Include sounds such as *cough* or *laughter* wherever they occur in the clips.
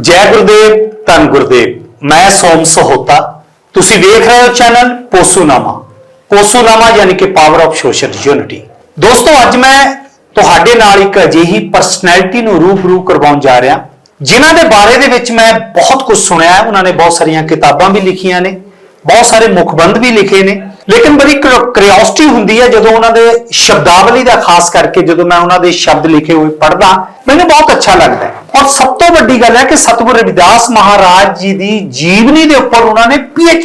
ਜੈ ਗੁਰਦੇਵ, ਧੰਨ ਗੁਰਦੇਵ। ਮੈਂ ਸੋਮ ਸਹੋਤਾ। ਤੁਸੀਂ ਵੇਖ ਰਹੇ ਹੋ ਚੈਨਲ ਪੋਸੂਨਾਮਾ। ਪੋਸੂਨਾਮਾ ਯਾਨੀ ਕਿ ਪਾਵਰ ਆਫ ਸੋਸ਼ਲ ਯੂਨਿਟੀ ਦੋਸਤੋ, ਅੱਜ ਮੈਂ ਤੁਹਾਡੇ ਨਾਲ ਇੱਕ ਅਜਿਹੀ ਪਰਸਨੈਲਿਟੀ ਨੂੰ ਰੂਬਰੂ ਕਰਵਾਉਣ ਜਾ ਰਿਹਾ। ਜਿਨ੍ਹਾਂ ਦੇ ਬਾਰੇ ਦੇ ਵਿੱਚ ਮੈਂ ਬਹੁਤ ਕੁਝ ਸੁਣਿਆ ਹੈ। ਉਹਨਾਂ ਨੇ ਬਹੁਤ ਸਾਰੀਆਂ ਕਿਤਾਬਾਂ ਵੀ ਲਿਖੀਆਂ ਨੇ। ਬਹੁਤ ਸਾਰੇ ਮੁਖਬੰਦ ਵੀ ਲਿਖੇ ਨੇ। ਲੇਕਿਨ ਬੜੀ ਕਿਉਰਿਓਸਿਟੀ ਹੁੰਦੀ ਹੈ ਜਦੋਂ ਉਹਨਾਂ ਦੇ ਸ਼ਬਦਾਵਲੀ ਦਾ ਖਾਸ ਕਰਕੇ ਜਦੋਂ ਮੈਂ ਉਹਨਾਂ ਦੇ ਸ਼ਬਦ ਲਿਖੇ ਹੋਏ ਪੜ੍ਹਦਾ, ਮੈਨੂੰ ਬਹੁਤ ਅੱਛਾ ਲੱਗਦਾ ਹੈ। ਔਰ ਸਭ ਤੋਂ ਵੱਡੀ ਗੱਲ ਹੈ ਕਿ ਸਤਿਗੁਰੂ ਰਵਿਦਾਸ ਮਹਾਰਾਜ ਜੀ ਦੀ ਜੀਵਨੀ ਦੇ ਉੱਪਰ ਉਹਨਾਂ ਨੇ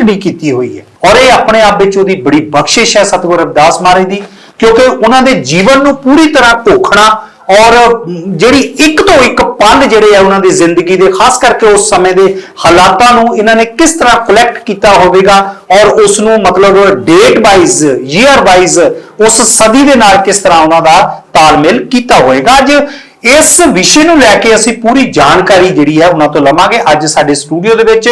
ਡੀ ਕੀਤੀ ਹੋਈ ਹੈ। ਔਰ ਇਹ ਆਪਣੇ ਆਪ ਵਿੱਚ ਉਹਦੀ ਬੜੀ ਬਖਸ਼ਿਸ਼ ਹੈ ਸਤਿਗੁਰੂ ਰਵਿਦਾਸ ਮਹਾਰਾਜ ਦੀ, ਕਿਉਂਕਿ ਉਹਨਾਂ ਦੇ ਜੀਵਨ ਨੂੰ ਪੂਰੀ ਤਰ੍ਹਾਂ ਘੋਖਣਾ ਔਰ ਜਿਹੜੀ ਇੱਕ ਤੋਂ ਇੱਕ ਪਲ ਜਿਹੜੇ ਆ ਉਹਨਾਂ ਦੀ ਜ਼ਿੰਦਗੀ ਦੇ, ਖਾਸ ਕਰਕੇ ਉਸ ਸਮੇਂ ਦੇ ਹਾਲਾਤਾਂ ਨੂੰ ਇਹਨਾਂ ਨੇ ਕਿਸ ਤਰ੍ਹਾਂ ਕਲੈਕਟ ਕੀਤਾ ਹੋਵੇਗਾ ਔਰ ਉਸ ਨੂੰ ਮਤਲਬ ਡੇਟ ਵਾਈਜ਼ ਈਅਰ ਵਾਈਜ਼ ਉਸ ਸਦੀ ਦੇ ਨਾਲ ਕਿਸ ਤਰ੍ਹਾਂ ਉਹਨਾਂ ਦਾ ਤਾਲਮੇਲ ਕੀਤਾ ਹੋਵੇਗਾ। ਅੱਜ ਇਸ ਵਿਸ਼ੇ ਨੂੰ ਲੈ ਕੇ ਅਸੀਂ ਪੂਰੀ ਜਾਣਕਾਰੀ ਜਿਹੜੀ ਹੈ ਉਹਨਾਂ ਤੋਂ ਲਵਾਂਗੇ। ਅੱਜ ਸਾਡੇ ਸਟੂਡੀਓ ਦੇ ਵਿੱਚ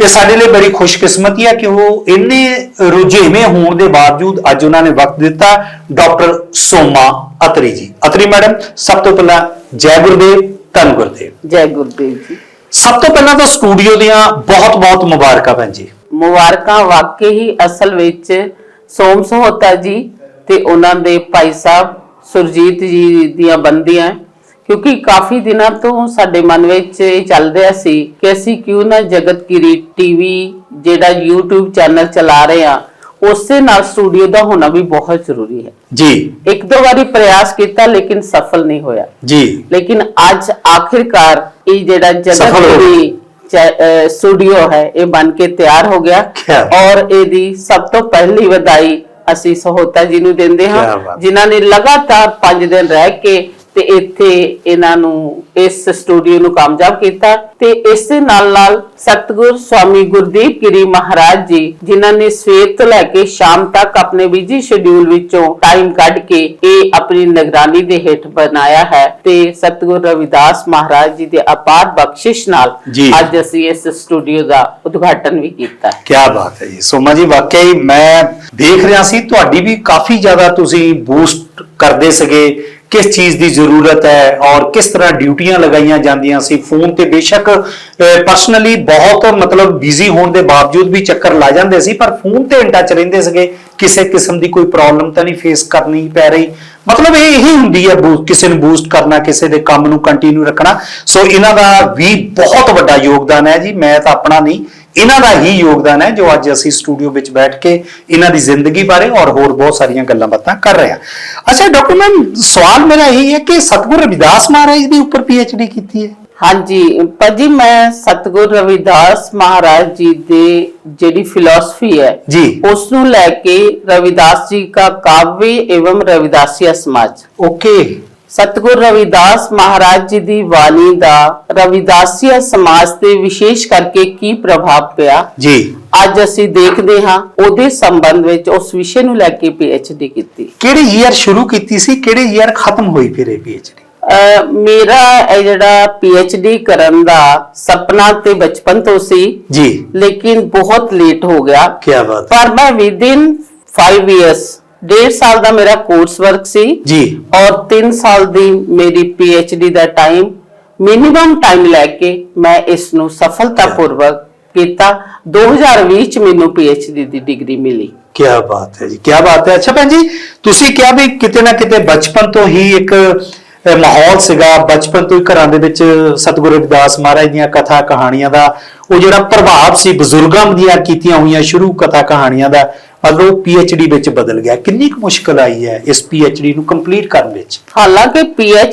ਇਹ ਸਾਡੇ ਲਈ ਬੜੀ ਖੁਸ਼ਕਿਸਮਤੀ ਹੈ ਕਿ ਉਹ ਇੰਨੇ ਰੁਝੇਵੇਂ ਹੋਣ ਦੇ ਬਾਵਜੂਦ ਅੱਜ ਉਹਨਾਂ ਨੇ ਵਕਤ ਦਿੱਤਾ ਡਾਕਟਰ ਸੋਮਾ ਅਤਰੀ ਜੀ। ਅਤਰੀ ਮੈਡਮ ਸਭ ਤੋਂ ਪਹਿਲਾਂ ਜੈ ਗੁਰਦੇਵ ਧੰਨ ਗੁਰਦੇਵ। ਜੈ ਗੁਰਦੇਵ ਜੀ। ਸਭ ਤੋਂ ਪਹਿਲਾਂ ਤਾਂ ਸਟੂਡੀਓ ਦੀਆਂ ਬਹੁਤ-ਬਹੁਤ ਮੁਬਾਰਕਾਂ ਭੈਣ ਜੀ। ਮੁਬਾਰਕਾਂ ਵਾਕਈ ਹੀ ਅਸਲ ਵਿੱਚ ਸੋਮ ਸਹੋਤਾ ਜੀ ਤੇ ਉਹਨਾਂ ਦੇ ਭਾਈ ਸਾਹਿਬ ਸੁਰਜੀਤ ਜੀ ਦੀਆਂ ਬੰਦੀਆਂ ਕਿਉਂਕਿ ਕਾਫੀ ਦਿਨਾਂ ਤੋਂ ਸਾਡੇ ਮਨ ਵਿੱਚ ਇਹ ਚੱਲ ਰਿਹਾ ਸੀ ਕਿ ਅਸੀਂ ਕਿਉਂ ਨਾ ਜਗਤ ਗਿਰੀ ਟੀਵੀ ਜਿਹੜਾ YouTube ਚੈਨਲ ਚਲਾ ਰਹੇ ਆ ਉਸੇ ਨਾਲ ਸਟੂਡੀਓ ਦਾ ਹੋਣਾ ਵੀ ਬਹੁਤ ਜ਼ਰੂਰੀ ਹੈ। ਜੀ। ਇੱਕ ਦੋ ਵਾਰੀ ਪ੍ਰਯਾਸ ਕੀਤਾ ਲੇਕਿਨ ਸਫਲ ਨਹੀਂ ਹੋਇਆ। ਜੀ। ਲੇਕਿਨ ਅੱਜ ਆਖਿਰਕਾਰ ਇਹ ਜਿਹੜਾ ਜਗਤ ਦੀ ਸਟੂਡੀਓ ਹੈ ਇਹ ਬਣ ਕੇ ਤਿਆਰ ਹੋ ਗਿਆ। ਔਰ ਇਹਦੀ ਸਭ ਤੋਂ ਪਹਿਲੀ ਵਧਾਈ ਅਸੀਂ ਸਹੋਤਾ ਜੀ ਨੂੰ ਦਿੰਦੇ ਹਾਂ। ਜਿਨ੍ਹਾਂ ਨੇ ਲਗਾਤਾਰ 5 ਦਿਨ ਰਹਿ ਕੇ ਤੇ ਇੱਥੇ ਇਹਨਾਂ ਨੂੰ ਇਸ ਸਟੂਡੀਓ ਨੂੰ ਕਾਮਯਾਬ ਕੀਤਾ ਤੇ ਇਸ ਦੇ ਨਾਲ ਨਾਲ ਸਤਿਗੁਰ ਸਵਾਮੀ ਗੁਰਦੀਪ ਗਿਰੀ ਮਹਾਰਾਜ ਜੀ ਜਿਨ੍ਹਾਂ ਨੇ ਸਵੇਰ ਤੋਂ ਲੈ ਕੇ ਸ਼ਾਮ ਤੱਕ ਆਪਣੇ ਬਿਜ਼ੀ ਸ਼ਡਿਊਲ ਵਿੱਚੋਂ ਟਾਈਮ ਕੱਢ ਕੇ ਇਹ ਆਪਣੀ ਨਿਗਰਾਨੀ ਦੇ ਹੇਠ ਬਣਾਇਆ ਹੈ ਤੇ ਸਤਿਗੁਰ ਰਵਿਦਾਸ ਮਹਾਰਾਜ ਜੀ ਦੇ ਅਪਾਰ ਬਖਸ਼ਿਸ਼ ਨਾਲ। ਅੱਜ ਅਸੀਂ ਇਸ ਸਟੂਡੀਓ ਦਾ ਉਦਘਾਟਨ ਵੀ ਕੀਤਾ ਹੈ ਕੀ ਬਾਤ ਹੈ ਜੀ ਸੋਮਾ ਜੀ ਵਾਕਈ ਮੈਂ ਦੇਖ ਰਿਹਾ ਸੀ ਤੁਹਾਡੀ ਵੀ ਕਾਫੀ ਜ਼ਿਆਦਾ ਤੁਸੀਂ ਬੂਸਟ ਕਰਦੇ ਸੀਗੇ, ਕਿਸ ਚੀਜ਼ ਦੀ ਜ਼ਰੂਰਤ ਹੈ ਔਰ ਕਿਸ ਤਰ੍ਹਾਂ ਡਿਊਟੀਆਂ ਲਗਾਈਆਂ ਜਾਂਦੀਆਂ ਸੀ, ਫੋਨ ਤੇ ਬੇਸ਼ੱਕ ਪਰਸਨਲੀ ਬਹੁਤ ਮਤਲਬ ਬਿਜ਼ੀ ਹੋਣ ਦੇ ਬਾਵਜੂਦ ਵੀ ਚੱਕਰ ਲਾ ਜਾਂਦੇ ਸੀ, ਪਰ ਫੋਨ ਤੇ ਇਨ ਟੱਚ ਰਹਿੰਦੇ ਸੀਗੇ, ਕਿਸੇ ਕਿਸਮ ਦੀ ਕੋਈ ਪ੍ਰੋਬਲਮ ਤਾਂ ਨਹੀਂ ਫੇਸ ਕਰਨੀ ਪੈ ਰਹੀ। ਮਤਲਬ ਇਹ ਇਹੀ ਹੁੰਦੀ ਹੈ ਬੂ- ਕਿਸੇ ਨੂੰ ਬੂਸਟ ਕਰਨਾ, ਕਿਸੇ ਦੇ ਕੰਮ ਨੂੰ ਕੰਟੀਨਿਊ ਰੱਖਣਾ। ਸੋ ਇਹਨਾਂ ਦਾ ਵੀ ਬਹੁਤ ਵੱਡਾ ਯੋਗਦਾਨ ਹੈ ਜੀ, ਮੈਂ ਤਾਂ ਆਪਣਾ ਨਹੀਂ। ਇਹਨਾਂ ਦਾ ਹੀ ਯੋਗਦਾਨ ਹੈ ਜੋ ਅੱਜ ਅਸੀਂ ਸਟੂਡੀਓ ਵਿੱਚ ਬੈਠ ਕੇ ਇਹਨਾਂ ਦੀ ਜ਼ਿੰਦਗੀ ਬਾਰੇ ਔਰ ਹੋਰ ਬਹੁਤ ਸਾਰੀਆਂ ਗੱਲਾਂ ਬਾਤਾਂ ਕਰ ਰਹੇ ਹਾਂ। ਅੱਛਾ ਡਾਕਟਰ ਮੈਮ ਸਵਾਲ ਮੇਰਾ ਇਹ ਹੈ ਕਿ ਸਤਿਗੁਰੂ ਰਵਿਦਾਸ ਮਹਾਰਾਜ ਦੇ ਉੱਪਰ ਡੀ ਕੀਤੀ ਹੈ। ਹਾਂਜੀ ਭਾਜੀ ਮੈਂ ਸਤਿਗੁਰ ਰਵਿਦਾਸ ਮਹਾਰਾਜ ਜੀ ਦੇ ਜਿਹੜੀ ਫਿਲਾਸਫੀ ਹੈ ਉਸ ਨੂੰ ਲੈ ਕੇ ਰਵਿਦਾਸ ਜੀ ਦਾ ਕਾਵਿ एवं ਰਵਿਦਾਸੀਆ ਸਮਾਜ। ਓਕੇ ਸਤਿਗੁਰ ਰਵਿਦਾਸ ਮਹਾਰਾਜ ਜੀ ਦੀ ਬਾਣੀ ਦਾ ਰਵਿਦਾਸੀਆ ਸਮਾਜ ਤੇ ਵਿਸ਼ੇਸ਼ ਕਰਕੇ ਕੀ ਪ੍ਰਭਾਵ ਪਿਆ? ਜੀ। ਅੱਜ ਅਸੀਂ ਦੇਖਦੇ ਹਾਂ ਉਹਦੇ ਸੰਬੰਧ ਵਿੱਚ ਉਸ ਵਿਸ਼ੇ ਨੂੰ ਲੈ ਕੇ ਡੀ ਕੀਤੀ। ਕਿਹੜੇ ਈਅਰ ਸ਼ੁਰੂ ਕੀਤੀ ਸੀ ਕਿਹੜੇ ਈਅਰ ਖਤਮ ਹੋਈ ਫਿਰ ਇਹ ਡੀ ਮੇਰਾ ਇਹ ਜਿਹੜਾ ਡੀ ਕਰਨ ਦਾ ਸੁਪਨਾ ਤੇ ਬਚਪਨ ਤੋਂ ਸੀ ਜੀ। ਲੇਕਿਨ ਬਹੁਤ ਲੇਟ ਹੋ ਗਿਆ। ਕੀ ਬਾਤ। ਪਰ ਮੈਂ ਵਿਦਿਨ 5 ਇਅਰਸ ਡੇਢ ਸਾਲ ਦਾ ਮੇਰਾ ਕੋਰਸ ਵਰਕ ਸੀ। ਜੀ। ਔਰ 3 ਸਾਲ ਦੀ ਮੇਰੀ ਡੀ ਦਾ ਟਾਈਮ ਮਿਨੀਮਮ ਟਾਈਮ ਲੈ ਕੇ ਮੈਂ ਇਸ ਨੂੰ ਸਫਲਤਾਪੂਰਵਕ ਕੀਤਾ। 2020 ਚ ਮੈਨੂੰ ਡੀ ਦੀ ਡਿਗਰੀ ਮਿਲੀ। ਕੀ ਬਾਤ ਹੈ ਜੀ ਕੀ ਬਾਤ ਹੈ। ਅੱਛਾ ਭੈਣ ਜੀ ਤੁਸੀਂ ਕਿਹਾ ਵੀ ਕਿਤੇ ਨਾ ਕਿਤੇ ਬਚਪਨ ਤੋਂ ਹੀ ਇੱਕ ਮਾਹੌਲ ਸੀਗਾ। ਬਚਪਨ ਤੋਂ ਹੀ ਘਰਾਂ ਦੇ ਵਿੱਚ ਸਤਿਗੁਰੂ ਰਵਿਦਾਸ ਮਹਾਰਾਜ ਦੀਆਂ ਕਥਾ ਕਹਾਣੀਆਂ ਦਾ ਉਹ ਜਿਹੜਾ ਪ੍ਰਭਾਵ ਸੀ ਬਜ਼ੁਰਗਾਂ ਦੀਆਂ ਕੀਤੀਆਂ ਹੋਈਆਂ ਸ਼ੁਰੂ ਕਥਾ ਕਹਾਣੀਆਂ ਦਾ ਅਗਰ ਉਹ ਡੀ ਵਿੱਚ ਬਦਲ ਗਿਆ ਕਿੰਨੀ ਕੁ ਮੁਸ਼ਕਲ ਆਈ ਹੈ ਇਸ ਡੀ ਨੂੰ ਕੰਪਲੀਟ ਕਰਨ ਵਿੱਚ? ਹਾਲਾਂਕਿ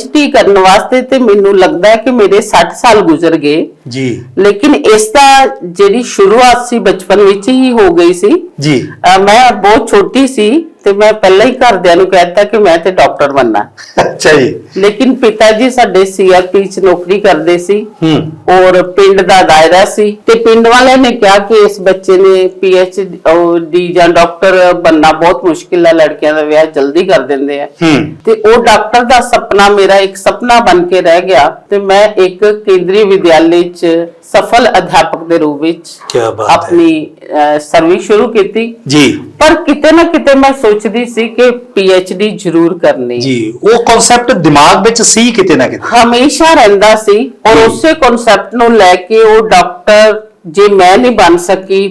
ਡੀ ਕਰਨ ਵਾਸਤੇ ਤੇ ਮੈਨੂੰ ਲੱਗਦਾ ਹੈ ਕਿ ਮੇਰੇ 60 ਸਾਲ ਗੁਜ਼ਰ ਗਏ। ਜੀ। ਲੇਕਿਨ ਇਸ ਦਾ ਜਿਹੜੀ ਸ਼ੁਰੂਆਤ ਸੀ ਬਚਪਨ ਵਿੱਚ ਹੀ ਹੋ ਗਈ ਸੀ। ਜੀ। ਮੈਂ ਬਹੁਤ ਛੋਟੀ ਸੀ। ਤੇ ਮੈਂ ਪਹਿਲਾਂ ਹੀ ਘਰਦਿਆਂ ਨੂੰ ਕਹਿਤਾ ਕਿ ਮੈਂ ਤੇ ਡਾਕਟਰ ਬਣਨਾ। ਅੱਛਾ ਜੀ। ਲੇਕਿਨ ਪਿਤਾ ਜੀ ਸਾਡੇ ਸੀਆਰਪੀ ਚ ਨੌਕਰੀ ਕਰਦੇ ਸੀ। ਹੂੰ। ਔਰ ਪਿੰਡ ਦਾ ਦਾਇਰਾ ਸੀ ਤੇ ਪਿੰਡ ਵਾਲਿਆਂ ਨੇ ਕਿਹਾ ਕਿ ਇਸ ਬੱਚੇ ਨੇ ਪੀਐਚ ਡੀ ਜਾਂ ਡਾਕਟਰ ਬੰਨਾ ਬਹੁਤ ਮੁਸ਼ਕਿਲ ਹੈ ਲੜਕਿਆਂ ਦਾ ਵਿਆਹ ਜਲਦੀ ਕਰ ਦਿੰਦੇ ਆ। ਹੂੰ। ਤੇ ਉਹ ਡਾਕਟਰ ਦਾ ਸੁਪਨਾ ਮੇਰਾ ਇੱਕ ਸੁਪਨਾ ਬਣ ਕੇ ਰਹਿ ਗਿਆ ਤੇ ਮੈਂ ਇੱਕ ਕੇਂਦਰੀ ਵਿਦਿਆਲੇ ਚ ਸਫਲ ਅਧਿਆਪਕ ਦੇ ਰੂਪ ਵਿੱਚ ਕੀ ਬਾਤ ਹੈ। ਆਪਣੀ ਸਰਵਿਸ ਸ਼ੁਰੂ ਕੀਤੀ। ਜੀ। ਪਰ ਕਿਤੇ ਨਾ ਕਿਤੇ ਮੈਂ ਸੋਚਦੀ ਸੀ ਕਿ ਡੀ ਜ਼ਰੂਰ ਕਰਨੀ ਜੀ ਉਹ ਕਨਸੈਪਟ ਦਿਮਾਗ ਵਿੱਚ ਸੀ ਕਿਤੇ ਨਾ ਕਿਤੇ ਹਮੇਸ਼ਾ ਰਹਿੰਦਾ ਸੀ ਔਰ ਜੀ। ਉਸੇ ਕਨਸੈਪਟ ਨੂੰ ਲੈ ਕੇ ਉਹ ਡਾਕਟਰ ਜੇ ਮੈਂ ਨਹੀਂ ਬਣ ਸਕੀ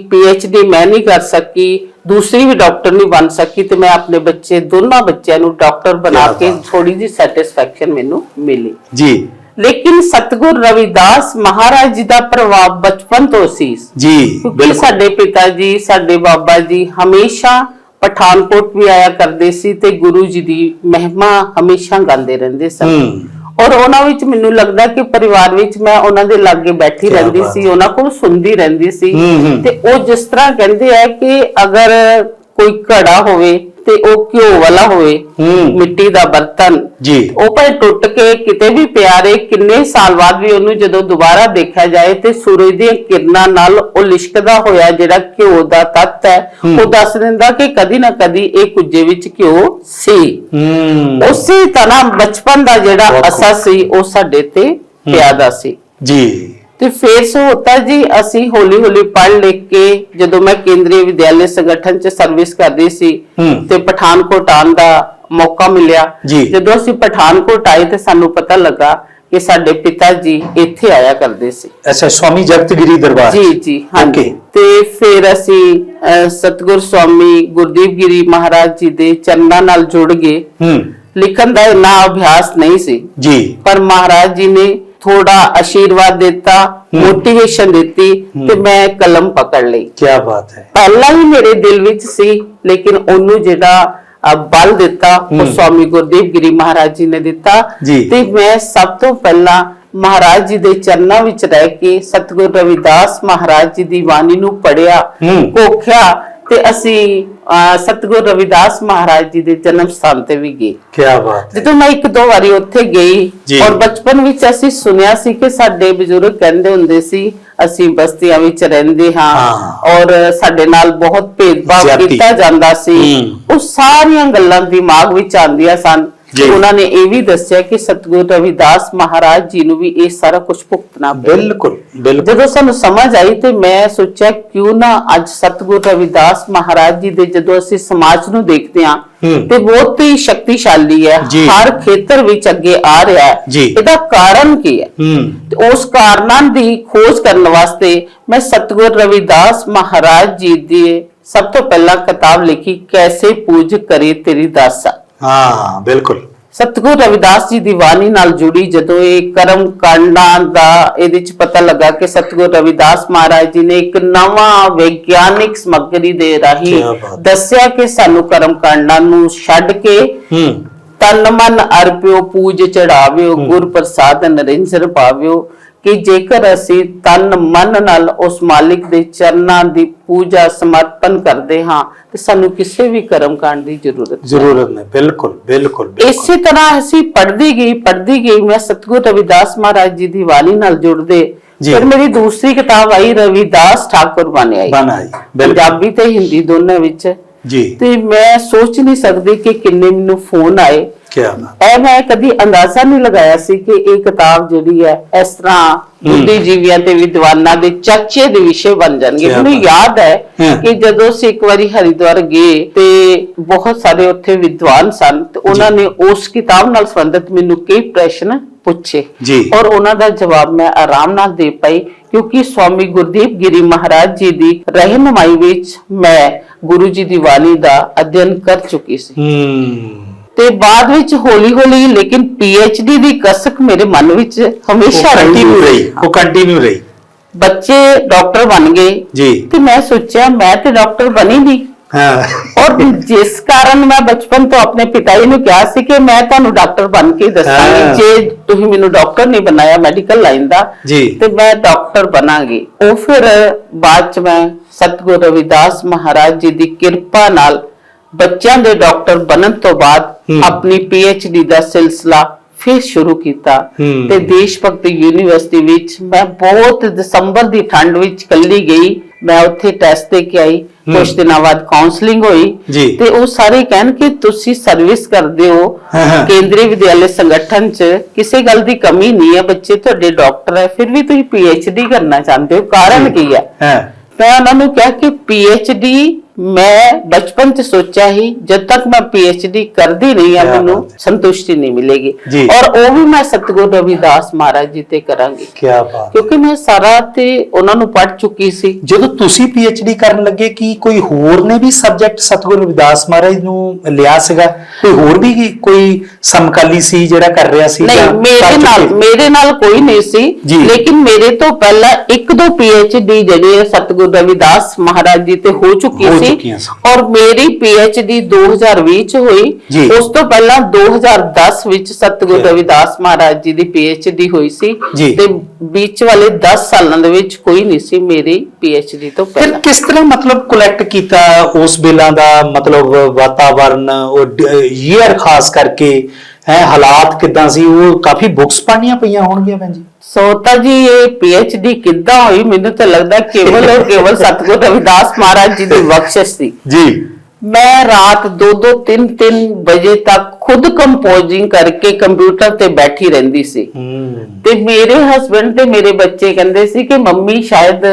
ਡੀ ਮੈਂ ਨਹੀਂ ਕਰ ਸਕੀ ਦੂਸਰੀ ਵੀ ਡਾਕਟਰ ਨਹੀਂ ਬਣ ਸਕੀ ਤੇ ਮੈਂ ਆਪਣੇ ਬੱਚੇ ਦੋਨਾਂ ਬੱਚਿਆਂ ਨੂੰ ਡਾਕਟਰ ਬਣਾ ਕੇ। ਥੋੜੀ ਜਿਹੀ ਸੈਟੀਸਫੈਕਸ਼ਨ ਮੈਨੂੰ ਮਿਲੀ ਜੀ ਲੇਕਿਨ ਸਤਗੁਰ ਰਵਿਦਾਸ ਮਹਾਰਾਜ ਜੀ ਦਾ ਪ੍ਰਭਾਵ ਬਚਪਨ ਤੋਂ ਸੀ। ਜੀ ਬਿਲਕੁਲ। ਸਾਡੇ ਪਿਤਾ ਜੀ ਸਾਡੇ ਬਾਬਾ ਜੀ ਹਮੇਸ਼ਾ ਪਠਾਨਕੋਟ ਵੀ ਆਇਆ ਕਰਦੇ ਸੀ ਤੇ ਗੁਰੂ ਜੀ ਦੀ ਮਹਿਮਾ ਹਮੇਸ਼ਾ ਗਾਉਂਦੇ ਰਹਿੰਦੇ ਸਨ। ਔਰ ਉਹਨਾਂ ਵਿੱਚ ਮੈਨੂੰ ਲੱਗਦਾ ਕਿ ਪਰਿਵਾਰ ਵਿੱਚ ਮੈਂ ਉਹਨਾਂ ਦੇ ਲਾਗੇ ਬੈਠੀ ਰਹਿੰਦੀ ਸੀ ਉਹਨਾਂ ਕੋਲ ਸੁਣਦੀ ਰਹਿੰਦੀ ਸੀ। ਤੇ ਉਹ ਜਿਸ ਤਰ੍ਹਾਂ ਕਹਿੰਦੇ ਆ ਕਿ ਅਗਰ ਕੋਈ ਘੜਾ ਹੋਵੇ ਤੇ ਉਹ ਘਿਓ ਵਾਲਾ ਹੋਵੇ ਹੂੰ। ਮਿੱਟੀ ਦਾ ਬਰਤਨ। ਜੀ। ਉਹ ਭਾਵੇਂ ਟੁੱਟ ਕੇ ਕਿਤੇ ਵੀ ਪਿਆ ਰਹੇ ਕਿੰਨੇ ਸਾਲ ਬਾਅਦ ਵੀ ਉਹਨੂੰ ਜਦੋਂ ਦੁਬਾਰਾ ਦੇਖਿਆ ਜਾਏ ਤੇ ਸੂਰਜ ਦੀਆਂ ਕਿਰਨਾਂ ਨਾਲ ਉਹ ਲਿਸ਼ਕਦਾ ਹੋਇਆ ਜਿਹੜਾ ਘਿਓ ਦਾ ਤੱਤ ਹੈ। ਉਹ ਦੱਸ ਦਿੰਦਾ ਕਿ ਕਦੀ ਨਾ ਕਦੀ ਇਹ ਕੁੱਜੇ ਵਿੱਚ ਘਿਓ ਸੀ। ਹੂੰ। ਉਸੇ ਤਰ੍ਹਾਂ ਬਚਪਨ ਦਾ ਜਿਹੜਾ ਅਸਰ ਸੀ ਉਹ ਸਾਡੇ ਤੇ ਪਿਆ ਦਾ ਸੀ। ਜੀ। ਤੇ ਫਿਰ ਸੋ ਹੁੰਦਾ ਜੀ ਅਸੀਂ ਹੌਲੀ ਹੌਲੀ ਪੜ੍ਹ ਲਿਖ ਕੇ ਜਦੋਂ ਮੈਂ ਕੇਂਦਰੀ ਵਿਦਿਆਲਿਆ ਸੰਗਠਨ ਚ ਸਰਵਿਸ ਕਰਦੀ ਸੀ। ਤੇ ਪਠਾਨਕੋਟ ਆਉਣ ਦਾ ਮੌਕਾ ਮਿਲਿਆ। ਜਦੋਂ ਅਸੀਂ ਪਠਾਨਕੋਟ ਆਏ ਤੇ ਸਾਨੂੰ ਪਤਾ ਲੱਗਾ ਕਿ ਸਾਡੇ ਪਿਤਾ ਜੀ ਇੱਥੇ ਆਇਆ ਕਰਦੇ ਸੀ। ਅੱਛਾ ਸਵਾਮੀ ਜਗਤਗਿਰੀ ਦਰਬਾਰ ਜੀ ਜੀ ਹਾਂਜੀ. ਤੇ ਫਿਰ ਅਸੀਂ ਸਤਿਗੁਰ ਸਵਾਮੀ ਗੁਰਦੀਪ ਗਿਰੀ ਮਹਾਰਾਜ ਜੀ ਦੇ ਚਰਨਾਂ ਨਾਲ ਜੁੜ ਗਏ। ਹੂੰ। ਲਿਖਣ ਦਾ ਇੰਨਾ ਅਭਿਆਸ ਨਹੀਂ ਸੀ। ਜੀ। ਪਰ ਮਹਾਰਾਜ ਜੀ ਨੇ ਥੋੜਾ ਆਸ਼ੀਰਵਾਦ ਦਿੱਤਾ ਮੋਟੀਵੇਸ਼ਨ ਦਿੱਤੀ ਤੇ ਮੈਂ ਕਲਮ ਪਕੜ ਲਈ ਕੀ ਬਾਤ ਹੈ ਪਹਿਲਾਂ ਹੀ ਮੇਰੇ ਦਿਲ ਵਿੱਚ ਸੀ ਲੇਕਿਨ ਉਹਨੂੰ ਜਿਹੜਾ ਬਲ ਦਿੱਤਾ ਉਹ। ਸਵਾਮੀ ਗੁਰਦੇਵ ਗਿਰੀ ਮਹਾਰਾਜ ਜੀ ਨੇ ਦਿੱਤਾ। ਤੇ ਮੈਂ ਸਭ ਤੋਂ ਪਹਿਲਾਂ ਮਹਾਰਾਜ ਜੀ ਦੇ ਚਰਨਾਂ ਵਿੱਚ ਰਹਿ ਕੇ ਸਤਿਗੁਰ ਰਵਿਦਾਸ ਮਹਾਰਾਜ ਜੀ ਦੀ ਬਾਣੀ ਨੂੰ ਪੜਿਆ। ਕੋਖਿਆ ਤੇ ਅਸੀਂ ਸਤਿਗੁਰ ਰਵਿਦਾਸ ਮਹਾਰਾਜ ਜੀ ਦੇ ਜਨਮ ਸਥਾਨ ਤੇ ਵੀ ਗਏ ਕੀ ਬਾਤ ਜਦੋਂ ਮੈਂ ਇੱਕ ਦੋ ਵਾਰੀ ਉੱਥੇ ਗਈ। ਔਰ ਬਚਪਨ ਵਿੱਚ ਅਸੀਂ ਸੁਣਿਆ ਸੀ ਕਿ ਸਾਡੇ ਬਜ਼ੁਰਗ ਕਹਿੰਦੇ ਹੁੰਦੇ ਸੀ ਅਸੀਂ ਬਸਤੀਆਂ ਵਿੱਚ ਰਹਿੰਦੇ ਹਾਂ। ਔਰ ਸਾਡੇ ਨਾਲ ਬਹੁਤ ਭੇਦਭਾਵ। ਕੀਤਾ ਜਾਂਦਾ ਸੀ। ਉਹ ਸਾਰੀਆਂ ਗੱਲਾਂ ਦਿਮਾਗ ਵਿੱਚ ਆਉਂਦੀਆਂ ਸਨ ਉਹਨਾਂ ਨੇ ਇਹ ਵੀ ਦੱਸਿਆ ਕਿ ਸਤਿਗੁਰੂ ਰਵਿਦਾਸ ਮਹਾਰਾਜ ਜੀ ਨੂੰ ਵੀ ਇਹ ਸਾਰਾ ਕੁਝ ਭੁਗਤਣਾ ਪਿਆ ਬਿਲਕੁਲ ਬਿਲਕੁਲ। ਜਦੋਂ ਸਾਨੂੰ ਸਮਝ ਆਈ ਤੇ ਮੈਂ ਸੋਚਿਆ ਕਿਉਂ ਨਾ ਅੱਜ ਸਤਿਗੁਰੂ ਰਵਿਦਾਸ ਮਹਾਰਾਜ ਜੀ ਦੇ ਜਦੋਂ ਅਸੀਂ ਸਮਾਜ ਨੂੰ ਦੇਖਦੇ ਹਾਂ। ਤੇ ਬਹੁਤ ਹੀ ਸ਼ਕਤੀਸ਼ਾਲੀ ਹੈ। ਹਰ ਖੇਤਰ ਵਿੱਚ ਅੱਗੇ ਆ ਰਿਹਾ ਹੈ। ਇਹਦਾ ਕਾਰਨ ਕੀ ਹੈ? ਹੂੰ। ਤੇ ਉਸ ਕਾਰਨਾਂ ਦੀ ਖੋਜ ਕਰਨ ਵਾਸਤੇ ਮੈਂ ਸਤਿਗੁਰ ਰਵਿਦਾਸ ਮਹਾਰਾਜ ਜੀ ਦੀ ਸਭ ਤੋਂ ਪਹਿਲਾਂ ਕਿਤਾਬ ਲਿਖੀ ਕੈਸੇ ਪੂਜ ਕਰੇ ਤੇਰੀ ਦਾਸਾ? ਹਾਂ ਬਿਲਕੁਲ। ਸਤਿਗੁਰ ਰਵਿਦਾਸ ਜੀ ਦੀ ਬਾਣੀ ਨਾਲ ਜੁੜੀ ਜਦੋਂ ਇਹ ਕਰਮ ਕਾਂਡਾਂ ਦਾ ਇਹਦੇ ਚ ਪਤਾ ਲੱਗਾ ਕਿ ਸਤਿਗੁਰ ਰਵਿਦਾਸ ਮਹਾਰਾਜ ਜੀ ਨੇ ਇੱਕ ਨਵਾਂ ਵਿਗਿਆਨਿਕ ਸਮੱਗਰੀ ਦੇ ਰਾਹੀਂ ਕਿਆ ਬਾਤ। ਦੱਸਿਆ ਕਿ ਸਾਨੂੰ ਕਰਮ ਕਾਂਡਾਂ ਨੂੰ ਛੱਡ ਕੇ ਹੂੰ। ਤਨ ਮਨ ਅਰਪਿਓ ਪੂਜ ਚੜਾਵਿਓ ਗੁਰ ਪ੍ਰਸਾਦ ਨਰਿੰਜਰ ਪਾਵਿਓ। ਕਿ ਜੇਕਰ ਅਸੀਂ ਤਨ ਮਨ ਨਾਲ ਉਸ ਮਾਲਿਕ ਦੇ ਚਰਨਾਂ ਦੀ ਪੂਜਾ ਸਮਰਪਣ ਕਰਦੇ ਹਾਂ ਤੇ ਸਾਨੂੰ ਕਿਸੇ ਵੀ ਕਰਮ ਕਾਂਡ ਦੀ ਜ਼ਰੂਰਤ ਨਹੀਂ। ਜ਼ਰੂਰਤ ਨਹੀਂ ਬਿਲਕੁਲ ਬਿਲਕੁਲ ਇਸੇ ਤਰ੍ਹਾਂ ਅਸੀਂ ਪੜ੍ਹਦੀ ਗਈ ਪੜ੍ਹਦੀ ਗਈ ਮੈਂ ਸਤਿਗੁਰ ਰਵਿਦਾਸ ਮਹਾਰਾਜ ਜੀ ਦੀ ਬਾਣੀ ਨਾਲ ਜੁੜਦੇ। ਫਿਰ ਮੇਰੀ ਦੂਸਰੀ ਕਿਤਾਬ ਆਈ ਰਵਿਦਾਸ ਠਾਕੁਰ ਬਾਣੀ ਆਈ। ਪੰਜਾਬੀ ਤੇ ਹਿੰਦੀ ਦੋਨਾਂ ਵਿੱਚ। ਜੀ। ਤੇ ਮੈਂ ਸੋਚ ਨਹੀਂ ਸਕਦੀ ਕਿ ਕਿੰਨੇ ਮੈਨੂੰ ਫੋਨ ਆਏ। ਕੀ ਬਾਤ। ਇਹ ਮੈਂ ਕਦੀ ਅੰਦਾਜ਼ਾ ਨਹੀਂ ਲਗਾਇਆ ਸੀ ਕਿ ਇਹ ਕਿਤਾਬ ਜਿਹੜੀ ਹੈ ਇਸ ਤਰ੍ਹਾਂ ਬੁੱਧੀਜੀਵੀਆਂ ਤੇ ਵਿਦਵਾਨਾਂ ਦੇ ਚਰਚੇ ਦੇ ਵਿਸ਼ੇ ਬਣ ਜਾਣਗੇ। ਕਿਆ ਮੈਨੂੰ। ਯਾਦ ਹੈ। ਕਿ ਜਦੋਂ ਅਸੀਂ ਇੱਕ ਵਾਰੀ ਹਰਿਦੁਆਰ ਗਏ ਤੇ ਬਹੁਤ ਸਾਰੇ ਉੱਥੇ ਵਿਦਵਾਨ ਸਨ ਤੇ ਉਹਨਾਂ ਨੇ ਉਸ ਕਿਤਾਬ ਨਾਲ ਸੰਬੰਧਿਤ ਮੈਨੂੰ ਕਈ ਪ੍ਰਸ਼ਨ ਪੁੱਛੇ। ਔਰ ਉਹਨਾਂ ਦਾ ਜਵਾਬ ਮੈਂ ਆਰਾਮ ਨਾਲ ਦੇ ਪਾਈ ਕਿਉਂਕਿ ਸਵਾਮੀ ਗੁਰਦੀਪ ਗਿਰੀ ਮਹਾਰਾਜ ਜੀ ਦੀ ਰਹਿਨੁਮਾਈ ਵਿੱਚ ਮੈਂ ਗੁਰੂ ਜੀ ਦੀ ਬਾਣੀ ਦਾ ਅਧਿਐਨ ਕਰ ਚੁੱਕੀ ਸੀ। ਹੂੰ। ਤੇ ਬਾਅਦ ਵਿੱਚ ਹੌਲੀ ਹੌਲੀ ਲੇਕਿਨ ਡੀ ਦੀ ਕਸਕ ਮੇਰੇ ਮਨ ਵਿੱਚ ਹਮੇਸ਼ਾ ਕੰਟੀਨਿਊ ਰਹੀ ਰਹੀ ਉਹ ਕੰਟੀਨਿਊ ਰਹੀ। ਬੱਚੇ ਡਾਕਟਰ ਬਣ ਗਏ ਜੀ। ਤੇ ਮੈਂ ਸੋਚਿਆ ਮੈਂ ਤੇ ਡਾਕਟਰ ਬਣੀ ਨਹੀਂ। ਹਾਂ। ਔਰ ਜਿਸ ਕਾਰਨ ਮੈਂ ਬਚਪਨ ਤੋਂ ਆਪਣੇ ਪਿਤਾ ਜੀ ਨੂੰ ਕਿਹਾ ਸੀ ਕਿ ਮੈਂ ਤੁਹਾਨੂੰ ਡਾਕਟਰ ਬਣ ਕੇ ਹੀ ਹਾਂ। ਦੱਸਾਂਗੀ ਜੇ ਤੁਸੀਂ ਮੈਨੂੰ ਡਾਕਟਰ ਨਹੀਂ ਬਣਾਇਆ ਮੈਡੀਕਲ ਲਾਈਨ ਦਾ ਜੀ। ਤੇ ਮੈਂ ਡਾਕਟਰ ਬਣਾਂਗੀ। ਉਹ ਫਿਰ ਬਾਅਦ ਚ ਮੈਂ ਸਤਿਗੁਰ ਰਵਿਦਾਸ ਮਹਾਰਾਜ ਜੀ ਦੀ ਕਿਰਪਾ ਨਾਲ ਬੱਚਿਆਂ ਦੇ ਡਾਕਟਰ ਬਣਨ ਤੋਂ ਬਾਅਦ। ਆਪਣੀ ਡੀ ਦਾ ਸਿਲਸਿਲਾ ਫਿਰ ਸ਼ੁਰੂ ਕੀਤਾ। ਤੇ ਦੇਸ਼ ਭਗਤੀ ਯੂਨੀਵਰਸਿਟੀ ਵਿੱਚ ਮੈਂ ਬਹੁਤ ਦਸੰਬਰ ਦੀ ਠੰਡ ਵਿੱਚ ਕੱਲੀ ਗਈ। ਮੈਂ ਉੱਥੇ ਟੈਸਟ ਦੇ ਕੇ ਆਈ। ਕੁਝ ਦਿਨਾਂ ਬਾਅਦ ਕਾਉਂਸਲਿੰਗ ਹੋਈ। ਤੇ ਉਹ ਸਾਰੇ ਕਹਿਣ ਕਿ ਤੁਸੀਂ ਸਰਵਿਸ ਕਰਦੇ ਹੋ। ਕੇਂਦਰੀ ਵਿਦਿਆਲਿਆ ਸੰਗਠਨ ਚ। ਕਿਸੇ ਗੱਲ ਦੀ ਕਮੀ ਨਹੀਂ ਹੈ। ਬੱਚੇ ਤੁਹਾਡੇ ਡਾਕਟਰ ਹੈ। ਫਿਰ ਵੀ ਤੁਸੀਂ ਡੀ ਕਰਨਾ ਚਾਹੁੰਦੇ ਹੋ। ਕਾਰਨ ਕੀ ਹੈ? ਹਾਂ। ਮੈਂ ਉਹਨਾਂ ਨੂੰ ਕਿਹਾ ਕਿ ਡੀ ਮੈਂ ਬਚਪਨ ਚ ਸੋਚਿਆ ਹੀ ਜਦ ਤੱਕ ਮੈਂ ਡੀ ਕਰਦੀ ਨਹੀਂ ਆ ਕਿਆ ਮੈਨੂੰ ਬਾਤ ਹੈ। ਸੰਤੁਸ਼ਟੀ ਨਹੀਂ ਮਿਲੇਗੀ ਜੀ। ਔਰ ਉਹ ਵੀ ਮੈਂ ਸਤਿਗੁਰੂ ਰਵਿਦਾਸ ਮਹਾਰਾਜ ਜੀ ਤੇ ਕਰਾਂਗੀ ਕੀ ਬਾਤ ਕਿਉਂਕਿ ਮੈਂ ਸਾਰਾ ਤੇ ਉਹਨਾਂ ਨੂੰ ਪੜ੍ਹ ਚੁੱਕੀ ਸੀ ਜਦੋਂ ਤੁਸੀਂ ਡੀ ਕਰਨ ਲੱਗੇ ਕੀ ਕੋਈ ਹੋਰ ਨੇ ਵੀ ਸਬਜੈਕਟ ਸਤਿਗੁਰੂ ਰਵਿਦਾਸ ਮਹਾਰਾਜ ਨੂੰ ਲਿਆ ਸੀਗਾ ਕੋਈ ਹੋਰ ਵੀ ਕੀ- ਕੋਈ ਸਮਕਾਲੀ ਸੀ ਜਿਹੜਾ ਕਰ ਰਿਹਾ ਸੀ ਨਹੀਂ ਜਾਂ ਮੇਰੇ ਨਾਲ? ਮੇਰੇ ਨਾਲ ਕੋਈ ਨਹੀਂ ਸੀ ਜੀ। ਲੇਕਿਨ ਮੇਰੇ ਤੋਂ ਪਹਿਲਾਂ ਇੱਕ ਦੋ ਡੀ ਜਿਹੜੇ ਆ ਸਤਿਗੁਰੂ ਰਵਿਦਾਸ ਮਹਾਰਾਜ ਜੀ ਤੇ ਹੋ ਚੁੱਕੀ ਹੋ ਸੀ ਚੁੱਕੀਆਂ ਸੀ। ਔਰ ਮੇਰੀ ਡੀ 2020 ਚ ਹੋਈ। ਉਸ ਤੋਂ ਪਹਿਲਾਂ 2010 ਵਿੱਚ ਸਤਿਗੁਰੂ ਜੀ। ਰਵਿਦਾਸ ਮਹਾਰਾਜ ਜੀ ਦੀ ਡੀ ਹੋਈ ਸੀ ਜੀ। ਤੇ ਵਿੱਚ ਵਾਲੇ 10 ਸਾਲਾਂ ਦੇ ਵਿੱਚ ਕੋਈ ਨਹੀਂ ਸੀ ਮੇਰੀ ਡੀ ਤੋਂ ਫਿਰ ਪਹਿਲਾਂ ਕਿਸ ਤਰ੍ਹਾਂ ਮਤਲਬ ਕਲੈਕਟ ਕੀਤਾ ਉਸ ਵੇਲਾਂ ਦਾ ਮਤਲਬ ਵਾਤਾਵਰਨ ਉਹ ਈਅਰ ਖਾਸ ਕਰਕੇ ਹੈ ਹਾਲਾਤ ਕਿਦਾਂ ਸੀ? ਉਹ ਕਾਫੀ ਬੁੱਕਸ ਪੜ੍ਹਨੀਆਂ ਪਈਆਂ ਹੋਣਗੀਆਂ ਭੈਣ ਜੀ। ਸੋ ਤਾਂ ਜੀ ਇਹ ਡੀ ਕਿੱਦਾਂ ਹੋਈ? ਮੈਨੂੰ ਤਾਂ ਲੱਗਦਾ ਕੇਵਲ ਔਰ ਕੇਵਲ ਸਤਿਗੁਰੂ ਰਵਿਦਾਸ ਮਹਾਰਾਜ ਜੀ ਦੀ ਬਖਸ਼ਿਸ਼ ਸੀ। ਜੀ। ਮੈਂ ਰਾਤ 2-2 3-3 ਵਜੇ ਤੱਕ ਖੁਦ ਕੰਪੋਜ਼ਿੰਗ ਕਰਕੇ ਕੰਪਿਊਟਰ ਤੇ ਬੈਠੀ ਰਹਿੰਦੀ ਸੀ। ਤੇ ਮੇਰੇ ਹਸਬੰਡ ਤੇ ਮੇਰੇ ਬੱਚੇ ਕਹਿੰਦੇ ਸੀ ਕਿ ਮੰਮੀ ਸ਼ਾਇਦ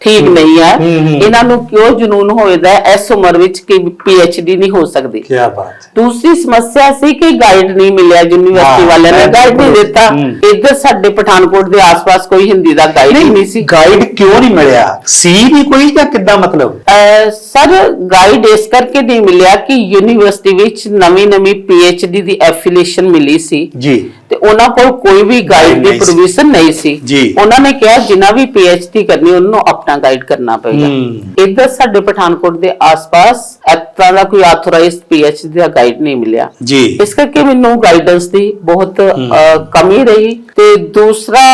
ਠੀਕ ਨਹੀਂ ਹੂੰ। ਇਹਨਾਂ ਨੂੰ ਕਿਉਂ ਜਨੂਨ ਹੋਏਦਾ ਹੈ? ਇਸ ਉਮਰ ਵਿੱਚ ਕਿ ਡੀ ਨਹੀਂ ਹੋ ਸਕਦੀ। ਕੀ ਬਾਤ ਦੂਸਰੀ ਸਮੱਸਿਆ ਸੀ ਕਿ ਗਾਈਡ ਨਹੀਂ ਮਿਲਿਆ ਯੂਨੀਵਰਸਿਟੀ ਵਾਲਿਆਂ ਨੇ। ਗਾਈਡ ਨਹੀਂ। ਦਿੱਤਾ। ਇੱਧਰ ਸਾਡੇ ਪਠਾਨਕੋਟ ਦੇ ਆਸ-ਪਾਸ ਕੋਈ ਹਿੰਦੀ ਦਾ ਗਾਈਡ ਨਹੀਂ ਸੀ। ਗਾਈਡ ਕਿਉਂ ਨਹੀਂ ਮਿਲਿਆ? ਸੀ ਵੀ ਕੋਈ ਜਾਂ ਕਿੱਦਾਂ ਮਤਲਬ? ਸਰ ਗਾਈਡ ਇਸ ਕਰਕੇ ਨਹੀਂ ਮਿਲਿਆ ਕਿ ਯੂਨੀਵਰਸਿਟੀ ਵਿੱਚ ਨਵੀਂ ਨਵੀਂ ਡੀ ਦੀ ਐਫੀਲੀਏਸ਼ਨ ਮਿਲੀ ਸੀ। ਜੀ। ਤੇ ਉਹਨਾਂ ਕੋਲ ਕੋਈ ਵੀ ਗਾਈਡ ਦੀ। ਪ੍ਰੋਵੀਜ਼ਨ ਨਹੀਂ ਸੀ। ਉਹਨਾਂ ਨੇ ਕਿਹਾ ਜਿਨ੍ਹਾਂ ਵੀ ਡੀ ਕਰਨੀ ਉਹਨਾਂ ਨੂੰ ਆਪਣਾ ਗਾਈਡ ਕਰਨਾ ਪਏਗਾ। ਇੱਧਰ ਸਾਡੇ ਪਠਾਨਕੋਟ ਦੇ ਆਸ-ਪਾਸ ਤਰ੍ਹਾਂ ਦਾ ਕੋਈ ਆਥੋਰਾਈਜ਼ਡ ਡੀ ਦਾ ਗਾਈਡ ਨਹੀਂ ਮਿਲਿਆ। ਜੀ। ਇਸ ਕਰਕੇ ਮੈਨੂੰ ਗਾਈਡੈਂਸ ਦੀ ਬਹੁਤ ਕਮੀ ਰਹੀ ਤੇ ਦੂਸਰਾ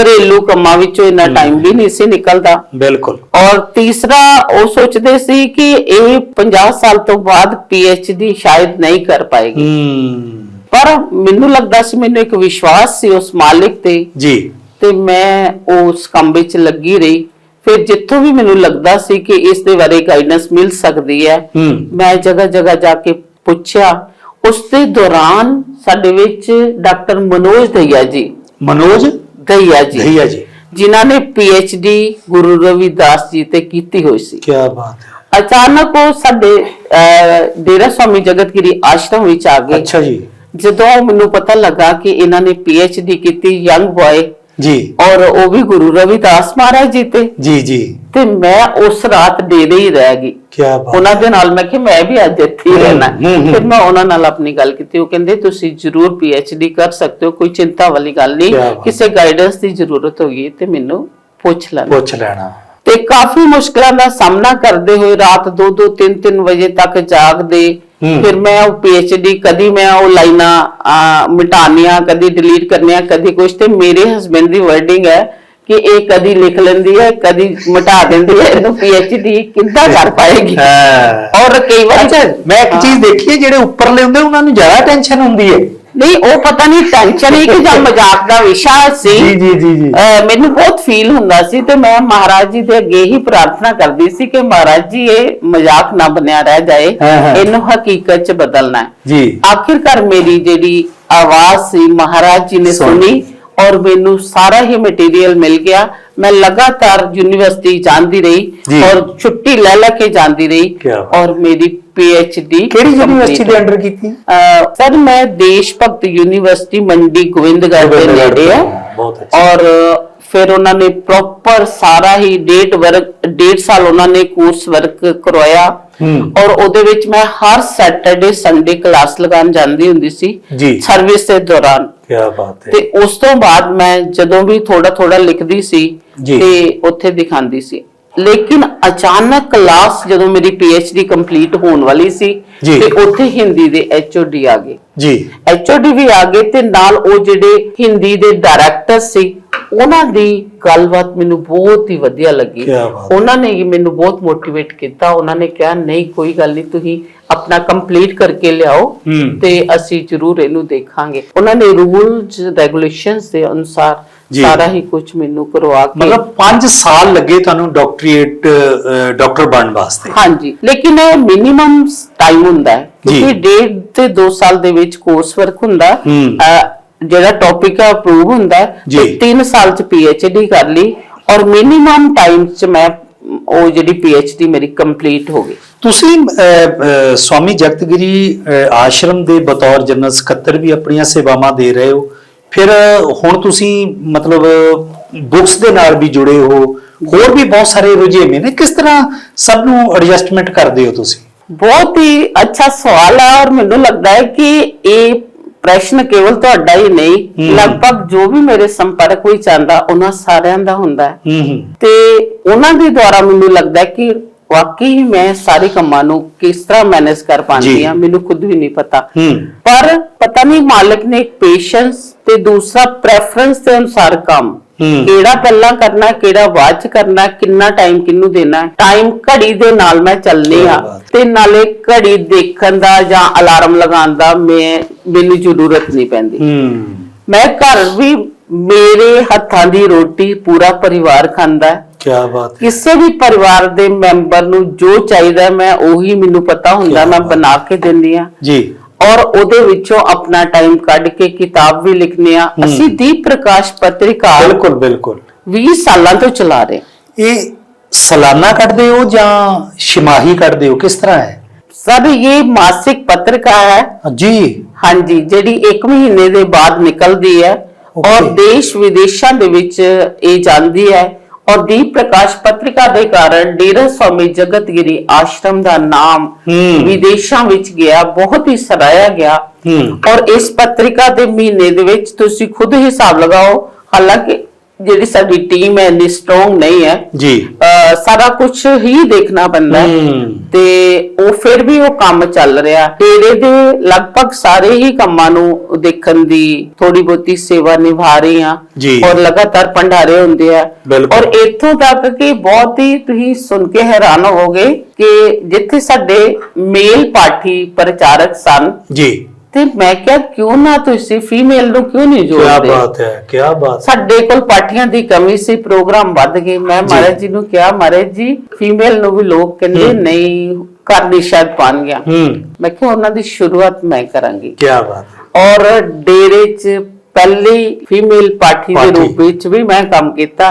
ਘਰੇਲੂ ਕੰਮਾਂ ਵਿੱਚੋਂ ਇੰਨਾ ਟਾਈਮ ਵੀ ਨਹੀਂ ਸੀ ਨਿਕਲਦਾ। ਬਿਲਕੁਲ। ਔਰ ਤੀਸਰਾ ਉਹ ਸੋਚਦੇ ਸੀ ਕਿ ਇਹ 50 ਸਾਲ ਤੋਂ ਬਾਅਦ ਡੀ ਸ਼ਾਇਦ ਨਹੀਂ ਕਰ ਪਾਏਗੀ। ਹੂੰ। ਪਰ ਮੈਨੂੰ ਲੱਗਦਾ ਸੀ ਮੈਨੂੰ ਇੱਕ ਵਿਸ਼ਵਾਸ ਸੀ ਉਸ ਮਾਲਿਕ ਤੇ। ਜੀ। ਤੇ ਮੈਂ ਉਸ ਕੰਮ ਵਿੱਚ ਲੱਗੀ ਰਹੀ। ਫਿਰ ਜਿੱਥੋਂ ਵੀ ਮੈਨੂੰ ਲੱਗਦਾ ਸੀ ਕਿ ਇਸ ਦੇ ਬਾਰੇ ਗਾਈਡੈਂਸ ਮਿਲ ਸਕਦੀ ਹੈ ਮੈਂ ਜਗ੍ਹਾ ਜਗ੍ਹਾ ਜਾ ਕੇ ਪੁੱਛਿਆ। ਉਸ ਦੇ ਦੌਰਾਨ ਸਾਡੇ ਵਿੱਚ ਡਾਕਟਰ ਮਨੋਜ ਦਈਆ ਜੀ। ਮਨੋਜ ਦਈਆ ਜੀ। ਭਈਆ ਜੀ। ਜਿਨ੍ਹਾਂ ਨੇ ਡੀ ਗੁਰੂ ਰਵਿਦਾਸ ਜੀ ਤੇ ਕੀਤੀ ਹੋਈ ਸੀ। ਕੀ ਬਾਤ ਹੈ। ਅਚਾਨਕ ਉਹ ਸਾਡੇ ਡੇਰਾ ਸਵਾਮੀ ਜਗਤਗਿਰੀ ਆਸ਼ਰਮ ਵਿੱਚ ਆ ਗਏ। ਅੱਛਾ ਜੀ। ਜਦੋਂ ਮੈਨੂੰ ਪਤਾ ਲੱਗਾ ਕਿ ਇਹਨਾਂ ਨੇ ਡੀ ਕੀਤੀ ਯੰਗ ਬॉय ਜੀ। ਔਰ ਉਹ ਵੀ ਗੁਰੂ ਰਵਿਦਾਸ ਮਹਾਰਾਜ ਜੀ ਤੇ। ਜੀ ਜੀ। ਤੇ ਮੈਂ ਉਸ ਰਾਤ ਡੇਰੇ ਹੀ ਰਹਿ ਗਈ। ਕੀ ਬਾਤ। ਉਹਨਾਂ ਦੇ ਨਾਲ ਮੈਂ ਕਿ ਮੈਂ ਵੀ ਅੱਜ ਇੱਥੇ ਹੀ ਰਹਿਣਾ। ਫਿਰ ਮੈਂ ਉਹਨਾਂ ਨਾਲ ਆਪਣੀ ਗੱਲ ਕੀਤੀ। ਉਹ ਕਹਿੰਦੇ ਤੁਸੀਂ ਜ਼ਰੂਰ ਡੀ ਕਰ ਸਕਦੇ ਹੋ ਕੋਈ ਚਿੰਤਾ ਵਾਲੀ ਗੱਲ ਨਹੀਂ। ਕਿਸੇ ਗਾਈਡੈਂਸ ਦੀ ਜ਼ਰੂਰਤ ਹੋਗੀ ਤੇ ਮੈਨੂੰ ਪੁੱਛ ਲੈਣਾ। ਪੁੱਛ ਲੈਣਾ। ਤੇ ਕਾਫੀ ਮੁਸ਼ਕਲਾਂ ਦਾ ਸਾਹਮਣਾ ਕਰਦੇ ਹੋਏ ਰਾਤ 2-2 3-3 ਵਜੇ ਤੱਕ ਜਾਗਦੇ। ਫਿਰ ਮੈਂ ਉਹ ਡੀ ਕਦੀ ਮੈਂ ਉਹ ਲਾਈਨਾਂ ਮਿਟਾਨੀਆਂ ਕਦੀ ਡਿਲੀਟ ਕਰਨੀਆਂ ਕਦੀ ਕੁਝ ਤੇ ਮੇਰੇ ਹਸਬੰਡ ਦੀ ਵਰਡਿੰਗ ਹੈ ਕਿ ਇਹ ਕਦੀ ਲਿਖ ਲੈਂਦੀ ਹੈ ਕਦੀ ਮਿਟਾ ਦਿੰਦੀ ਹੈ ਇਹਨੂੰ ਡੀ ਕਿੱਦਾਂ ਕਰ ਪਾਏਗੀ? ਹਾਂ। ਔਰ ਕਈ ਵਾਰ ਮੈਂ ਇੱਕ ਚੀਜ਼ ਦੇਖੀ ਹੈ ਜਿਹੜੇ ਉੱਪਰਲੇ ਹੁੰਦੇ ਉਹਨਾਂ ਨੂੰ ਜ਼ਿਆਦਾ ਟੈਨਸ਼ਨ ਹੁੰਦੀ ਹੈ। ਨਹੀਂ ਉਹ ਪਤਾ ਨਹੀਂ ਟੈਨਸ਼ਨ ਹੀ ਕਿ ਜਾਂ *laughs* ਮਜ਼ਾਕ ਦਾ ਵਿਸ਼ਾ ਸੀ। ਜੀ ਜੀ ਜੀ ਜੀ। ਅਹ ਮੈਨੂੰ ਬਹੁਤ ਫੀਲ ਹੁੰਦਾ ਸੀ ਤੇ ਮੈਂ ਮਹਾਰਾਜ ਜੀ ਦੇ ਅੱਗੇ ਹੀ ਪ੍ਰਾਰਥਨਾ ਕਰਦੀ ਸੀ ਕਿ ਮਹਾਰਾਜ ਜੀ ਇਹ ਮਜ਼ਾਕ ਨਾ ਬਣਿਆ ਰਹਿ ਜਾਏ। ਹਾਂ, ਹਾਂ। ਇਹਨੂੰ ਹਕੀਕਤ ਚ ਬਦਲਣਾ ਹੈ। ਜੀ। ਆਖਿਰਕਾਰ ਮੇਰੀ ਜਿਹੜੀ ਆਵਾਜ਼ ਸੀ ਮਹਾਰਾਜ ਜੀ ਨੇ ਸੁਣੀ। ਸੁਣੀ ਔਰ ਮੈਨੂੰ ਸਾਰਾ ਹੀ ਮਟੀਰੀਅਲ ਮਿਲ ਗਿਆ। ਮੈਂ ਲਗਾਤਾਰ ਯੂਨੀਵਰਸਿਟੀ ਜਾਂਦੀ ਰਹੀ। ਔਰ ਛੁੱਟੀ ਲੈ ਲੈ ਕੇ ਜਾਂਦੀ ਰਹੀ। ਔਰ ਮੇਰੀ ਡੀ ਕਿਹੜੀ ਯੂਨੀਵਰਸਿਟੀ ਦੇ ਅੰਡਰ ਕੀਤੀ? ਸਰ ਮੈਂ ਦੇਸ਼ ਭਗਤ ਯੂਨੀਵਰਸਿਟੀ ਮੰਡੀ ਗੋਬਿੰਦਗੜ੍ਹ ਦੇ ਨੇੜੇ ਅੱਛਾ। ਔਰ ਫਿਰ ਉਹਨਾਂ ਨੇ ਪ੍ਰੋਪਰ ਸਾਰਾ ਹੀ ਡੇਟ ਵਰਕ ਡੇਢ ਸਾਲ ਉਹਨਾਂ ਨੇ ਕੋਰਸ ਵਰਕ ਕਰਵਾਇਆ। ਔਰ ਉਹਦੇ ਵਿੱਚ ਮੈਂ ਹਰ ਸੈਟਰਡੇ ਸੰਡੇ ਕਲਾਸ ਲਗਾਉਣ ਜਾਂਦੀ ਹੁੰਦੀ ਸੀ। ਸਰਵਿਸ ਦੇ ਦੌਰਾਨ ਕੀ ਬਾਤ ਹੈ ਤੇ ਉਸ ਤੋਂ ਬਾਅਦ ਮੈਂ ਜਦੋਂ ਵੀ ਥੋੜਾ ਥੋੜਾ ਲਿਖਦੀ ਸੀ। ਤੇ ਉੱਥੇ ਦਿਖਾਉਂਦੀ ਸੀ ਲੇਕਿਨ ਅਚਾਨਕ ਕਲਾਸ ਜਦੋਂ ਮੇਰੀ ਡੀ ਕੰਪਲੀਟ ਹੋਣ ਵਾਲੀ ਸੀ। ਤੇ ਉੱਥੇ ਹਿੰਦੀ ਦੇ ਐਚਓਡੀ ਆ ਗਏ ਜੀ ਐਚਓਡੀ ਵੀ ਆ ਗਏ ਤੇ ਨਾਲ ਉਹ ਜਿਹੜੇ ਹਿੰਦੀ ਦੇ ਡਾਇਰੈਕਟਰ ਸੀ ਉਹਨਾਂ ਦੀ ਗੱਲਬਾਤ ਮੈਨੂੰ ਬਹੁਤ ਹੀ ਵਧੀਆ ਲੱਗੀ। ਉਹਨਾਂ ਨੇ ਮੈਨੂੰ ਬਹੁਤ ਮੋਟੀਵੇਟ ਕੀਤਾ ਉਹਨਾਂ ਨੇ ਕਿਹਾ ਨਹੀਂ ਕੋਈ ਗੱਲ ਨਹੀਂ ਤੁਸੀਂ ਆਪਣਾ ਕੰਪਲੀਟ ਕਰਕੇ ਲਿਆਓ। ਤੇ ਅਸੀਂ ਜ਼ਰੂਰ ਇਹਨੂੰ ਦੇਖਾਂਗੇ ਉਹਨਾਂ ਨੇ ਰੂਲਸ ਰੈਗੂਲੇਸ਼ਨਸ ਦੇ ਅਨੁਸਾਰ। ਸਾਰਾ ਹੀ ਕੁਝ ਮੈਨੂੰ ਕਰਵਾ ਕੇ ਮਤਲਬ 5 ਸਾਲ ਲੱਗੇ ਤੁਹਾਨੂੰ ਡਾਕਟਰੀਏਟ ਡਾਕਟਰ ਬਣਨ ਵਾਸਤੇ ਹਾਂਜੀ ਲੇਕਿਨ ਇਹ ਮਿਨੀਮਮ ਟਾਈਮ ਹੁੰਦਾ ਹੈ। ਕਿਉਂਕਿ ਡੇਢ ਤੇ 2 ਸਾਲ ਦੇ ਵਿੱਚ ਕੋਰਸ ਵਰਕ ਹੁੰਦਾ ਜਿਹੜਾ ਟੌਪਿਕ ਹੈ ਅਪਰੂਵ ਹੁੰਦਾ ਹੈ ਜੀ। ਤੇ 3 ਸਾਲ ਚ ਡੀ ਕਰ ਲਈ ਔਰ ਮਿਨੀਮਮ ਟਾਈਮ ਚ ਮੈਂ ਉਹ ਜਿਹੜੀ ਪੀਐਚਡੀ ਮੇਰੀ ਕੰਪਲੀਟ ਹੋ ਗਈ। ਤੁਸੀਂ ਅਹ, ਅਹ, ਸਵਾਮੀ ਜਗਤਗਿਰੀ ਅਹ, ਆਸ਼ਰਮ ਦੇ ਬਤੌਰ ਜਨਰਲ ਸਕੱਤਰ ਵੀ ਆਪਣੀਆਂ ਸੇਵਾਵਾਂ ਦੇ ਰਹੇ ਹੋ। ਫਿਰ ਅਹ, ਹੁਣ ਤੁਸੀਂ ਮਤਲਬ ਬੁక్స్ ਦੇ ਨਾਲ ਵੀ ਜੁੜੇ ਹੋ। ਹੋਰ ਵੀ ਬਹੁਤ ਸਾਰੇ ਰੁਝੇਵੇਂ ਨੇ। ਕਿਸ ਤਰ੍ਹਾਂ ਸਭ ਨੂੰ ਐਡਜਸਟਮੈਂਟ ਕਰਦੇ ਹੋ ਤੁਸੀਂ? ਬਹੁਤ ਹੀ ਅੱਛਾ ਸਵਾਲ ਹੈ ਔਰ ਮੈਨੂੰ ਲੱਗਦਾ ਹੈ ਕਿ ਇਹ ਪ੍ਰਸ਼ਨ ਕੇਵਲ ਤੁਹਾਡਾ ਹੀ ਨਹੀਂ। ਲਗਭਗ ਜੋ ਵੀ ਮੇਰੇ ਸੰਪਰਕ ਵਿੱਚ ਆਂਦਾ ਉਹਨਾਂ ਸਾਰਿਆਂ ਦਾ ਹੁੰਦਾ ਤੇ ਉਹਨਾਂ ਦੇ ਦੁਆਰਾ ਮੈਨੂੰ ਲੱਗਦਾ ਕਿ ਵਾਕਈ ਹੀ ਮੈਂ ਸਾਰੇ ਕੰਮਾਂ ਨੂੰ ਕਿਸ ਤਰ੍ਹਾਂ ਮੈਨੇਜ ਕਰ ਪਾਉਂਦੀ। ਹਾਂ ਮੈਨੂੰ ਖੁਦ ਵੀ ਨਹੀਂ ਪਤਾ ਪਰ ਪਤਾ ਨਹੀਂ ਮਾਲਕ ਨੇ ਇੱਕ ਪੇਸ਼ੈਂਸ ਤੇ ਦੂਸਰਾ ਪ੍ਰੈਫਰੈਂਸ ਦੇ ਅਨੁਸਾਰ ਕੰਮ। ਕਿਹੜਾ ਪਹਿਲਾਂ ਕਰਨਾ ਕਿਹੜਾ ਬਾਅਦ ਚ ਕਰਨਾ ਕਿੰਨਾ ਟਾਈਮ ਕਿੰਨੂੰ ਦੇਣਾ ਟਾਈਮ ਘੜੀ ਦੇ ਨਾਲ ਮੈਂ ਚੱਲਨੀ ਆ। ਤੇ ਨਾਲੇ ਘੜੀ ਦੇਖਣ ਦਾ ਜਾਂ ਅਲਾਰਮ ਲਗਾਉਣ ਦਾ ਮੈਂ ਮੈਨੂੰ ਜ਼ਰੂਰਤ ਨਹੀਂ ਪੈਂਦੀ। ਮੈਂ ਘਰ ਵੀ ਮੇਰੇ ਹੱਥਾਂ ਦੀ ਰੋਟੀ ਪੂਰਾ ਪਰਿਵਾਰ ਖਾਂਦਾ ਹੈ। ਕੀ ਬਾਤ ਹੈ। ਕਿਸੇ ਵੀ ਪਰਿਵਾਰ ਦੇ ਮੈਂਬਰ ਨੂੰ ਜੋ ਚਾਹੀਦਾ ਮੈਂ ਉਹੀ ਮੈਨੂੰ ਪਤਾ ਹੁੰਦਾ ਮੈਂ। ਬਣਾ ਕੇ ਦਿੰਦੀ ਆ ਜੀ। ਔਰ ਉਹਦੇ ਵਿੱਚੋਂ ਆਪਣਾ ਟਾਈਮ ਕੱਢ ਕੇ ਕਿਤਾਬ ਵੀ ਲਿਖਨੇ ਆ। ਅਸੀਂ ਦੀਪ ਪ੍ਰਕਾਸ਼ ਪੱਤਰਿਕਾ ਬਿਲਕੁਲ ਬਿਲਕੁਲ। 20 ਸਾਲਾਂ ਤੋਂ ਚਲਾ ਰਹੇ। ਇਹ ਸਾਲਾਨਾ ਕੱਢਦੇ ਹੋ ਜਾਂ ਛਿਮਾਹੀ ਕੱਢਦੇ ਹੋ? ਕਿਸ ਤਰ੍ਹਾਂ ਹੈ? ਸਰ ਇਹ ਮਾਸਿਕ ਪੱਤਰਿਕਾ ਹੈ। ਜੀ। ਹਾਂਜੀ ਜਿਹੜੀ 1 ਮਹੀਨੇ ਦੇ ਬਾਅਦ ਨਿਕਲਦੀ ਹੈ. ਔਰ ਦੇਸ਼ ਵਿਦੇਸ਼ਾਂ ਦੇ ਵਿੱਚ ਇਹ ਜਾਂਦੀ ਹੈ। ਔਰ ਦੀਪ ਪ੍ਰਕਾਸ਼ ਪੱਤਰਿਕਾ ਦੇ ਕਾਰਨ ਡੇਰਾ ਸਵਾਮੀ ਜਗਤਗਿਰੀ ਆਸ਼ਰਮ ਦਾ ਨਾਮ। ਵਿਦੇਸ਼ਾਂ ਵਿੱਚ ਗਿਆ ਬਹੁਤ ਹੀ ਸਰਾਇਆ ਗਿਆ। ਔਰ ਇਸ ਪੱਤਰਿਕਾ ਦੇ ਮਹੀਨੇ ਦੇ ਵਿੱਚ ਤੁਸੀਂ ਖੁਦ ਹਿਸਾਬ ਲਗਾਓ ਹਾਲਾਂਕਿ ਜਿਹੜੀ ਸਾਡੀ ਟੀਮ ਹੈ ਇੰਨੀ ਸਟਰੋਂਗ ਨਹੀਂ ਹੈ। ਜੀ। ਸਾਰਾ ਕੁਝ ਹੀ ਦੇਖਣਾ ਪੈਂਦਾ ਹੈ। ਤੇ ਉਹ ਫਿਰ ਵੀ ਉਹ ਕੰਮ ਚੱਲ ਰਿਹਾ। ਡੇਰੇ ਦੇ ਲਗਭਗ ਸਾਰੇ ਹੀ ਕੰਮਾਂ ਨੂੰ ਦੇਖਣ ਦੀ ਥੋੜੀ ਬਹੁਤੀ ਸੇਵਾ ਨਿਭਾ ਰਹੀ ਆ ਜੀ। ਔਰ ਲਗਾਤਾਰ ਭੰਡਾਰੇ ਹੁੰਦੇ ਆ। ਬਿਲਕੁਲ। ਔਰ ਇੱਥੋਂ ਤੱਕ ਕਿ ਬਹੁਤ ਹੀ ਤੁਸੀਂ ਸੁਣ ਕੇ ਹੈਰਾਨ ਹੋਵੋਗੇ ਕਿ ਜਿੱਥੇ ਸਾਡੇ ਮੇਲ ਪਾਠੀ ਪ੍ਰਚਾਰਕ ਸਨ ਜੀ। ਤੇ ਮੈਂ ਕਿਹਾ ਕਿਉਂ ਨਾ ਤੁਸੀਂ ਫੀਮੇਲ ਨੂੰ ਕਿਉਂ ਨਹੀਂ ਕੀ ਜੋੜਦੇ? ਬਾਤ ਹੈ ਕੀ ਬਾਤ ਸਾਡੇ ਕੋਲ ਪਾਰਟੀਆਂ ਦੀ ਕਮੀ ਸੀ ਪ੍ਰੋਗਰਾਮ ਵੱਧ ਗਏ। ਮੈਂ। ਮਹਾਰਾਜ ਜੀ ਨੂੰ ਕਿਹਾ ਮਹਾਰਾਜ ਜੀ ਫੀਮੇਲ ਨੂੰ ਵੀ ਲੋਕ ਕਹਿੰਦੇ। ਨਹੀਂ ਕਰਨੀ ਸ਼ਾਇਦ ਬਣ ਗਿਆ। ਮੈਂ ਕਿਹਾ ਉਹਨਾਂ ਦੀ ਸ਼ੁਰੂਆਤ ਮੈਂ ਕਰਾਂਗੀ। ਕੀ ਬਾਤ ਔਰ ਡੇਰੇ 'ਚ ਪਹਿਲੀ ਫੀਮੇਲ ਪਾਰਟੀ ਦੇ। ਰੂਪ ਵਿੱਚ ਵੀ ਮੈਂ ਕੰਮ ਕੀਤਾ।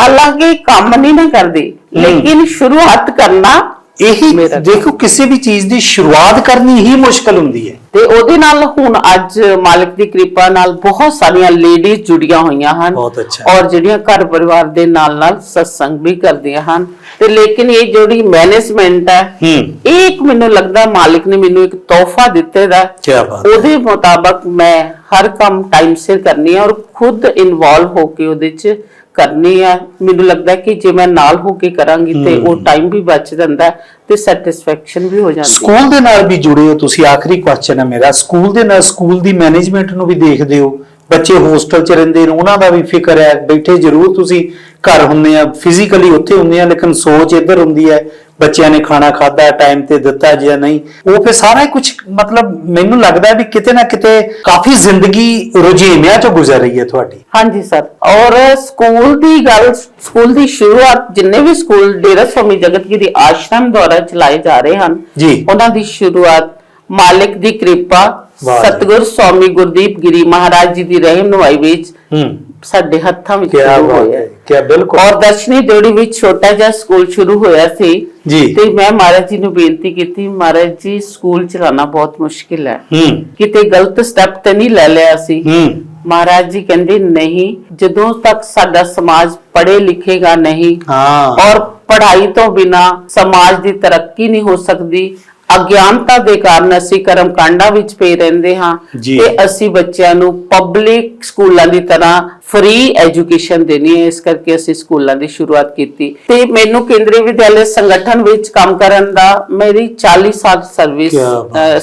ਹਾਲਾਂਕਿ ਕੰਮ ਨਹੀਂ ਨਾ ਕਰਦੀ ਲੇਕਿਨ ਸ਼ੁਰੂਆਤ ਕਰਨਾ ਇਹੀ ਦੇਖੋ ਕਿਸੇ ਵੀ ਚੀਜ਼ ਦੀ ਸ਼ੁਰੂਆਤ ਕਰਨੀ ਹੀ ਮੁਸ਼ਕਲ ਹੁੰਦੀ ਹੈ। ਤੇ ਉਹਦੇ ਨਾਲ ਹੁਣ ਅੱਜ ਮਾਲਕ ਦੀ ਕਿਰਪਾ ਨਾਲ ਬਹੁਤ ਸਾਰੀਆਂ ਲੇਡੀਜ਼ ਜੁੜੀਆਂ ਹੋਈਆਂ ਹਨ ਬਹੁਤ ਅੱਛਾ। ਔਰ ਜਿਹੜੀਆਂ ਘਰ ਪਰਿਵਾਰ ਦੇ ਨਾਲ ਨਾਲ ਸਤਸੰਗ ਵੀ ਕਰਦੀਆਂ ਹਨ। ਤੇ ਲੇਕਿਨ ਇਹ ਜਿਹੜੀ ਮੈਨੇਜਮੈਂਟ ਹੈ ਇਹ ਇੱਕ ਮੈਨੂੰ ਲੱਗਦਾ ਮਾਲਕ ਨੇ ਮੈਨੂੰ ਇੱਕ ਤੋਹਫਾ ਦਿੱਤੇ ਦਾ। ਕੀ ਬਾਤ ਉਹਦੇ ਮੁਤਾਬਕ ਮੈਂ ਹਰ ਕੰਮ ਟਾਈਮ ਸਿਰ ਕਰਨੀ ਹੈ ਔਰ ਖੁਦ ਇਨਵੋਲਵ ਹੋ ਕੇ ਉਹਦੇ 'ਚ ਕਰਨੀ ਹੈ ਮੈਨੂੰ ਲੱਗਦਾ ਕਿ ਜੇ ਮੈਂ ਨਾਲ ਹੋ ਕੇ ਕਰਾਂਗੀ ਤੇ ਉਹ ਟਾਈਮ ਵੀ ਬਚ ਜਾਂਦਾ ਤੇ ਸੈਟੀਸਫੈਕਸ਼ਨ ਵੀ ਹੋ ਜਾਂਦੀ ਸਕੂਲ ਦੇ ਨਾਲ ਵੀ ਜੁੜੇ ਹੋ ਤੁਸੀਂ? ਆਖਰੀ ਕੁਐਸਚਨ ਹੈ ਮੇਰਾ। ਸਕੂਲ ਦੇ ਨਾਲ ਸਕੂਲ ਦੀ ਮੈਨੇਜਮੈਂਟ ਨੂੰ ਵੀ ਦੇਖਦੇ ਹੋ? ਬੱਚੇ ਹੋਸਟਲ 'ਚ ਰਹਿੰਦੇ ਨੇ ਉਹਨਾਂ ਦਾ ਵੀ ਫਿਕਰ ਹੈ? ਬੈਠੇ ਜ਼ਰੂਰ ਤੁਸੀਂ ਘਰ ਹੁੰਦੇ ਆ ਫਿਜ਼ੀਕਲੀ ਉੱਥੇ ਹੁੰਦੇ ਆ ਲੇਕਿਨ ਸੋਚ ਇੱਧਰ ਹੁੰਦੀ ਹੈ ਬੱਚਿਆਂ ਨੇ ਖਾਣਾ ਖਾਦਾ ਟਾਈਮ ਤੇ ਦਿੱਤਾ ਜਾਂ ਨਹੀਂ ਉਹ ਫਿਰ ਸਾਰਾ ਕੁਝ ਮਤਲਬ ਮੈਨੂੰ ਲੱਗਦਾ ਵੀ ਕਿਤੇ ਨਾ ਕਿਤੇ ਕਾਫੀ ਜ਼ਿੰਦਗੀ ਰੁਝੇਵਿਆਂ 'ਚੋਂ ਗੁਜ਼ਰ ਰਹੀ ਹੈ ਤੁਹਾਡੀ ਹਾਂਜੀ ਸਰ ਔਰ ਸਕੂਲ ਦੀ ਗੱਲ ਸਕੂਲ ਦੀ ਸ਼ੁਰੂਆਤ ਜਿੰਨੇ ਵੀ ਸਕੂਲ ਡੇਰਾ ਸਵਾਮੀ ਜਗਤਗਿਰੀ ਆਸ਼ਰਮ ਦੁਆਰਾ ਚਲਾਏ ਜਾ ਰਹੇ ਹਨ ਜੀ। ਉਹਨਾਂ ਦੀ ਸ਼ੁਰੂਆਤ ਮਾਲਿਕ ਦੀ ਕਿਰਪਾ ਜੀ। ਸਤਿਗੁਰ ਸਵਾਮੀ ਗੁਰਦੀਪ ਗਿਰੀ ਮਹਾਰਾਜ ਜੀ ਦੀ ਰਹਿਨੁਮਾਈ ਵਿੱਚ ਹੂੰ। ਸਾਡੇ ਹੱਥਾਂ ਵਿੱਚ ਕੀ ਸ਼ੁਰੂ ਹੋਇਆ। ਕੀ ਬਿਲਕੁਲ। ਔਰ ਦਰਸ਼ਨੀ ਡਿਓੜੀ ਵਿੱਚ ਛੋਟਾ ਜਿਹਾ ਸਕੂਲ ਸ਼ੁਰੂ ਹੋਇਆ ਸੀ। ਜੀ। ਤੇ ਮੈਂ ਮਹਾਰਾਜ ਜੀ ਨੂੰ ਬੇਨਤੀ ਕੀਤੀ ਮਹਾਰਾਜ ਜੀ ਸਕੂਲ ਚਲਾਉਣਾ ਬਹੁਤ ਮੁਸ਼ਕਿਲ ਹੈ। ਕਿਤੇ ਗਲਤ ਸਟੈਪ ਤੇ ਨਹੀਂ ਲੈ ਲਿਆ ਸੀ। ਮਹਾਰਾਜ ਜੀ ਕਹਿੰਦੇ ਨਹੀਂ ਜਦੋਂ ਤੱਕ ਸਾਡਾ ਸਮਾਜ ਪੜ੍ਹੇ ਲਿਖੇਗਾ ਨਹੀਂ ਹਾਂ। ਔਰ ਪੜ੍ਹਾਈ ਤੋਂ ਬਿਨਾ ਸਮਾਜ ਦੀ ਤਰੱਕੀ ਨਹੀਂ ਹੋ ਸਕਦੀ ਅਗਿਆਨਤਾ ਦੇ ਕਾਰਨ ਅਸੀਂ ਕਰਮ ਕਾਂਡਾਂ ਵਿੱਚ ਪਏ ਰਹਿੰਦੇ ਹਾਂ। ਤੇ ਅਸੀਂ ਬੱਚਿਆਂ ਨੂੰ ਪਬਲਿਕ ਸਕੂਲਾਂ ਦੀ ਤਰ੍ਹਾਂ ਫ੍ਰੀ ਐਜੂਕੇਸ਼ਨ ਦੇਣੀ ਹੈ ਇਸ ਕਰਕੇ ਅਸੀਂ ਸਕੂਲਾਂ ਦੀ ਸ਼ੁਰੂਆਤ ਕੀਤੀ ਤੇ ਮੈਨੂੰ ਕੇਂਦਰੀ ਵਿਦਿਆਲਿਆ ਸੰਗਠਨ ਵਿੱਚ ਕੰਮ ਕਰਨ ਦਾ ਮੇਰੀ 40 ਸਾਲ ਸਰਵਿਸ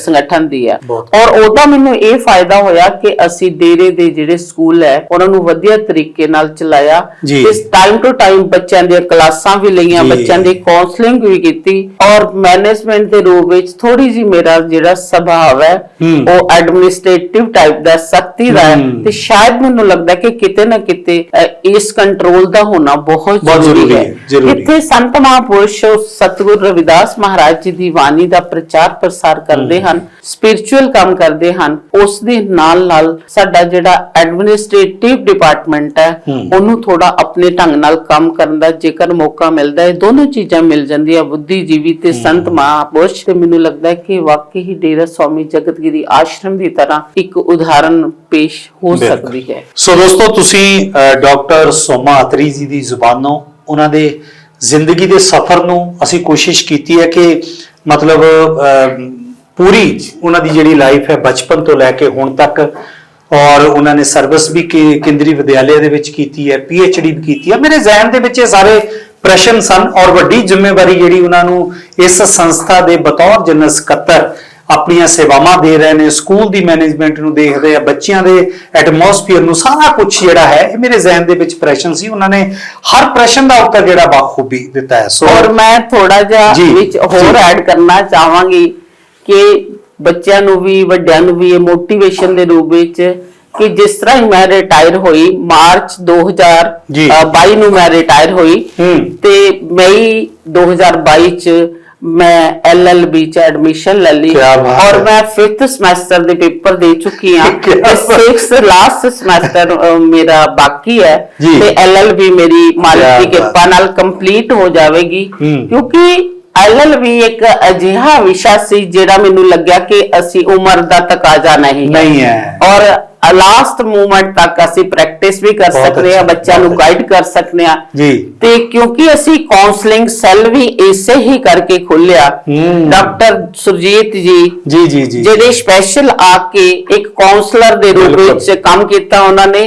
ਸੰਗਠਨ ਦੀ ਹੈ। ਔਰ ਉਹਦਾ ਮੈਨੂੰ ਇਹ ਫਾਇਦਾ ਹੋਇਆ ਕਿ ਅਸੀਂ ਡੇਰੇ ਦੇ ਜਿਹੜੇ ਸਕੂਲ ਹੈ ਉਹਨਾਂ ਨੂੰ ਵਧੀਆ ਤਰੀਕੇ ਨਾਲ ਚਲਾਇਆ। ਤੇ ਟਾਈਮ ਟੂ ਟਾਈਮ ਬੱਚਿਆਂ ਦੀਆਂ ਕਲਾਸਾਂ ਵੀ ਲਈਆਂ। ਬੱਚਿਆਂ ਦੀ ਕਾਉਂਸਲਿੰਗ ਵੀ ਕੀਤੀ ਔਰ ਮੈਨੇਜਮੈਂਟ ਦੇ ਰੂਪ ਵਿੱਚ ਥੋੜੀ ਜੀ ਮੇਰਾ ਜਿਹੜਾ ਸੁਭਾਅ ਹੈ। ਉਹ ਐਡਮਿਨਿਸਟ੍ਰੇਟਿਵ ਟਾਈਪ ਦਾ ਸਖਤੀ ਦਾ। ਤੇ ਸ਼ਾਇਦ ਮੈਨੂੰ ਲੱਗਦਾ ਕਿ ਕਿਤੇ ਨਾ ਕਿਤੇ ਇਸ ਕੰਟਰੋਲ ਦਾ ਹੋਣਾ ਬਹੁਤ ਜ਼ਰੂਰੀ ਹੈ। ਇੱਥੇ ਸੰਤ ਮਹਾਪੁਰਸ਼ ਸਤਿਗੁਰ ਰਵਿਦਾਸ ਮਹਾਰਾਜ ਜੀ ਦੀ ਬਾਣੀ ਦਾ ਪ੍ਰਚਾਰ ਪ੍ਰਸਾਰ ਕਰਦੇ ਹਨ ਸਪਿਰਚੁਅਲ ਕੰਮ ਕਰਦੇ ਹਨ ਉਸ ਦੇ ਨਾਲ ਨਾਲ ਸਾਡਾ ਜਿਹੜਾ ਐਡਮਿਨਿਸਟ੍ਰੇਟਿਵ ਡਿਪਾਰਟਮੈਂਟ ਹੈ ਉਹਨੂੰ ਥੋੜਾ ਆਪਣੇ ਢੰਗ ਨਾਲ ਕੰਮ ਕਰਨ ਦਾ ਜੇਕਰ ਮੌਕਾ ਮਿਲਦਾ ਹੈ ਦੋਨੋਂ ਚੀਜ਼ਾਂ ਮਿਲ ਜਾਂਦੀਆਂ ਬੁੱਧੀਜੀਵੀ ਤੇ ਸੰਤ ਮਹਾਪੁਰਸ਼ ਤੇ ਮੈਨੂੰ ਲੱਗਦਾ ਹੈ ਕਿ ਵਾਕਈ ਹੀ ਡੇਰਾ ਸਵਾਮੀ ਜਗਤਗਿਰੀ ਆਸ਼ਰਮ ਦੀ ਤਰ੍ਹਾਂ ਇੱਕ ਉਦਾਹਰਨ ਪੇਸ਼ ਹੋ। ਸਕਦੀ ਹੈ ਸੋ ਦੋਸਤੋ ਤੁਸੀਂ ਡਾਕਟਰ ਸੋਮਾ ਅਤਰੀ ਜੀ ਦੀ ਜ਼ੁਬਾਨੋਂ ਉਹਨਾਂ ਦੇ ਜ਼ਿੰਦਗੀ ਦੇ ਸਫ਼ਰ ਨੂੰ ਅਸੀਂ ਕੋਸ਼ਿਸ਼ ਕੀਤੀ ਹੈ ਕਿ ਮਤਲਬ ਪੂਰੀ ਉਹਨਾਂ ਦੀ ਜਿਹੜੀ ਲਾਈਫ ਹੈ ਬਚਪਨ ਤੋਂ ਲੈ ਕੇ ਹੁਣ ਤੱਕ ਔਰ ਉਹਨਾਂ ਨੇ ਸਰਵਿਸ ਵੀ ਕੇ- ਕੇਂਦਰੀ ਵਿਦਿਆਲਿਆ ਦੇ ਵਿੱਚ ਕੀਤੀ ਹੈ ਡੀ ਵੀ ਕੀਤੀ ਹੈ ਮੇਰੇ ਜ਼ਿਹਨ ਦੇ ਵਿੱਚ ਇਹ ਸਾਰੇ ਪ੍ਰਸ਼ਨ ਸਨ ਔਰ ਵੱਡੀ ਜ਼ਿੰਮੇਵਾਰੀ ਜਿਹੜੀ ਉਹਨਾਂ ਨੂੰ ਇਸ ਸੰਸਥਾ ਦੇ ਬਤੌਰ ਜਨਰਲ ਸਕੱਤਰ ਆਪਣੀਆਂ ਸੇਵਾਵਾਂ ਦੇ ਰਹੇ ਨੇ ਸਕੂਲ ਦੀ ਮੈਨੇਜਮੈਂਟ ਨੂੰ ਦੇਖਦੇ ਆ ਬੱਚਿਆਂ ਦੇ ਐਟਮੋਸਫੀਅਰ ਨੂੰ ਸਾਰਾ ਕੁਝ ਜਿਹੜਾ ਹੈ ਇਹ ਮੇਰੇ ਜ਼ਿਹਨ ਦੇ ਵਿੱਚ ਪ੍ਰਸ਼ਨ ਸੀ ਉਹਨਾਂ ਨੇ ਹਰ ਪ੍ਰਸ਼ਨ ਦਾ ਉੱਤਰ ਜਿਹੜਾ ਬਾਖੂਬੀ ਦਿੱਤਾ ਹੈ ਸੋ ਔਰ ਮੈਂ ਥੋੜਾ ਜਿਹਾ ਵਿੱਚ ਹੋਰ। ਐਡ ਕਰਨਾ ਚਾਹਾਂਗੀ ਕਿ ਬੱਚਿਆਂ ਨੂੰ ਵੀ ਵੱਡਿਆਂ ਨੂੰ ਵੀ ਇਹ ਮੋਟੀਵੇਸ਼ਨ ਦੇ ਰੂਪ ਵਿੱਚ ਕਿ ਜਿਸ ਤਰ੍ਹਾਂ ਹੀ ਮੈਂ ਰਿਟਾਇਰ ਹੋਈ ਮਾਰਚ 2022 ਜੀ। ਨੂੰ ਮੈਂ ਰਿਟਾਇਰ ਹੋਈ। ਤੇ ਮਈ 2022 ਚ ਮੈਂ ਐਲਐਲਬੀ ਚ ਐਡਮਿਸ਼ਨ ਲੈ ਲਈ ਕਿਆ ਬਾਤ ਔਰ ਹੈ। ਮੈਂ 5th ਸਮੈਸਟਰ ਦੇ ਪੇਪਰ ਦੇ ਚੁੱਕੀ ਹਾਂ ਕਿਆ ਤੇ ਬਾਤ। 6th ਲਾਸਟ ਸਮੈਸਟਰ ਮੇਰਾ ਬਾਕੀ ਹੈ ਜੀ। ਤੇ ਐਲਐਲਬੀ ਮੇਰੀ ਮਾਲਕ ਦੀ ਬਾਤ। ਕਿਰਪਾ ਨਾਲ ਕੰਪਲੀਟ ਹੋ ਜਾਵੇਗੀ ਹੂੰ। ਕਿਉਂਕਿ ਐਲਐਲਬੀ ਇੱਕ ਅਜਿਹਾ ਵਿਸ਼ਾ ਸੀ ਜਿਹੜਾ ਮੈਨੂੰ ਲੱਗਿਆ ਕਿ ਅਸੀਂ ਉਮਰ ਦਾ ਤਕਾਜ਼ਾ ਨਹੀਂ ਹੈ ਨਹੀਂ ਹੈ ਔਰ ਲਾਸਟ ਮੂਮੈਂਟ ਤੱਕ ਅਸੀਂ ਪ੍ਰੈਕਟਿਸ ਵੀ ਕਰ ਸਕਦੇ ਅੱਛਾ, ਬੱਚਿਆਂ ਨੂੰ ਗਾਈਡ ਕਰ ਸਕਦੇ ਹਾਂ ਜੀ ਤੇ ਕਿਉਂਕਿ ਅਸੀਂ ਕਾਉਂਸਲਿੰਗ ਸੈੱਲ ਵੀ ਇਸੇ ਹੀ ਕਰਕੇ ਖੋਲਿਆ। ਡਾਕਟਰ ਸੁਰਜੀਤ ਜੀ ਜੀ ਜੀ ਜੀ ਜਿਹੜੇ ਸਪੈਸ਼ਲ ਆ ਕੇ ਇੱਕ ਕਾਉਂਸਲਰ ਦੇ ਰੂਪ। ਵਿੱਚ ਕੰਮ ਕੀਤਾ ਉਹਨਾਂ ਨੇ।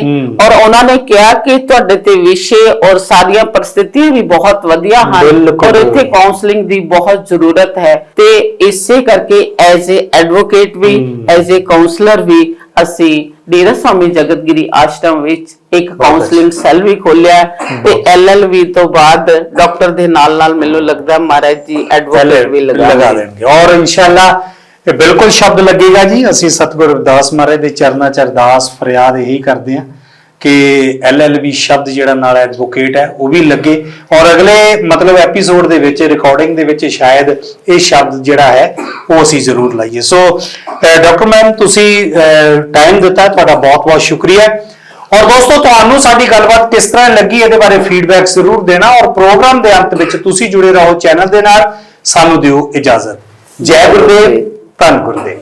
ਔਰ ਉਹਨਾਂ ਨੇ ਕਿਹਾ ਕਿ ਤੁਹਾਡੇ ਤੇ ਵਿਸ਼ੇ ਔਰ ਸਾਰੀਆਂ ਪਰਿਸਥਿਤੀਆਂ ਵੀ ਬਹੁਤ ਵਧੀਆ ਹਨ। ਔਰ ਇੱਥੇ ਕਾਉਂਸਲਿੰਗ ਦੀ ਬਹੁਤ ਜ਼ਰੂਰਤ ਹੈ ਤੇ ਇਸੇ ਕਰਕੇ ਐਜ਼ ਅ ਐਡਵੋਕੇਟ ਵੀ। ਐਜ਼ ਅ ਕਾਉਂਸਲਰ ਵੀ ਅਸੀਂ ਡੇਰਾ ਸਵਾਮੀ ਜਗਤਗਿਰੀ ਆਸ਼ਰਮ ਵਿੱਚ ਇੱਕ ਕਾਉਂਸਲਿੰਗ ਸੈੱਲ ਵੀ ਖੋਲਿਆ ਤੇ ਐਲਐਲਵੀ ਤੋਂ ਬਾਅਦ ਡਾਕਟਰ ਦੇ ਨਾਲ ਨਾਲ ਮੈਨੂੰ ਲੱਗਦਾ ਮਹਾਰਾਜ ਜੀ ਐਡਵੋਕੇਟ ਵੀ ਲਗਾ ਦੇਣਗੇ। ਔਰ ਇਨਸ਼ਾਅੱਲਾ ਇਹ ਬਿਲਕੁਲ ਸ਼ਬਦ ਲੱਗੇਗਾ ਜੀ ਅਸੀਂ ਸਤਿਗੁਰ ਰਵਿਦਾਸ ਮਹਾਰਾਜ ਦੇ ਚਰਨਾਂ ਚ ਅਰਦਾਸ ਫਰਿਆਦ ਇਹੀ ਕਰਦੇ ਹਾਂ। ਕਿ ਐਲਐਲਬੀ ਸ਼ਬਦ ਜਿਹੜਾ ਨਾਲ ਐਡਵੋਕੇਟ ਹੈ, ਉਹ ਵੀ ਲੱਗੇ। ਔਰ ਅਗਲੇ ਮਤਲਬ ਐਪੀਸੋਡ ਦੇ ਵਿੱਚ ਰਿਕਾਰਡਿੰਗ ਦੇ ਵਿੱਚ ਸ਼ਾਇਦ ਇਹ ਸ਼ਬਦ ਜਿਹੜਾ ਹੈ, ਉਹ ਅਸੀਂ ਜ਼ਰੂਰ ਲਾਈਏ। ਸੋ ਡਾਕਟਰ ਮੈਮ ਤੁਸੀਂ ਟਾਈਮ ਦਿੱਤਾ, ਤੁਹਾਡਾ ਬਹੁਤ ਬਹੁਤ ਸ਼ੁਕਰੀਆ। ਔਰ ਦੋਸਤੋ, ਤੁਹਾਨੂੰ ਸਾਡੀ ਗੱਲਬਾਤ ਕਿਸ ਤਰ੍ਹਾਂ ਲੱਗੀ, ਇਹਦੇ ਬਾਰੇ ਫੀਡਬੈਕ ਜ਼ਰੂਰ ਦੇਣਾ। ਔਰ ਪ੍ਰੋਗਰਾਮ ਦੇ ਅੰਤ ਵਿੱਚ ਤੁਸੀਂ ਜੁੜੇ ਰਹੋ ਚੈਨਲ ਦੇ ਨਾਲ। ਸਾਨੂੰ ਦਿਓ ਇਜਾਜ਼ਤ। ਜੈ ਗੁਰਦੇਵ, ਧੰਨ ਗੁਰਦੇਵ।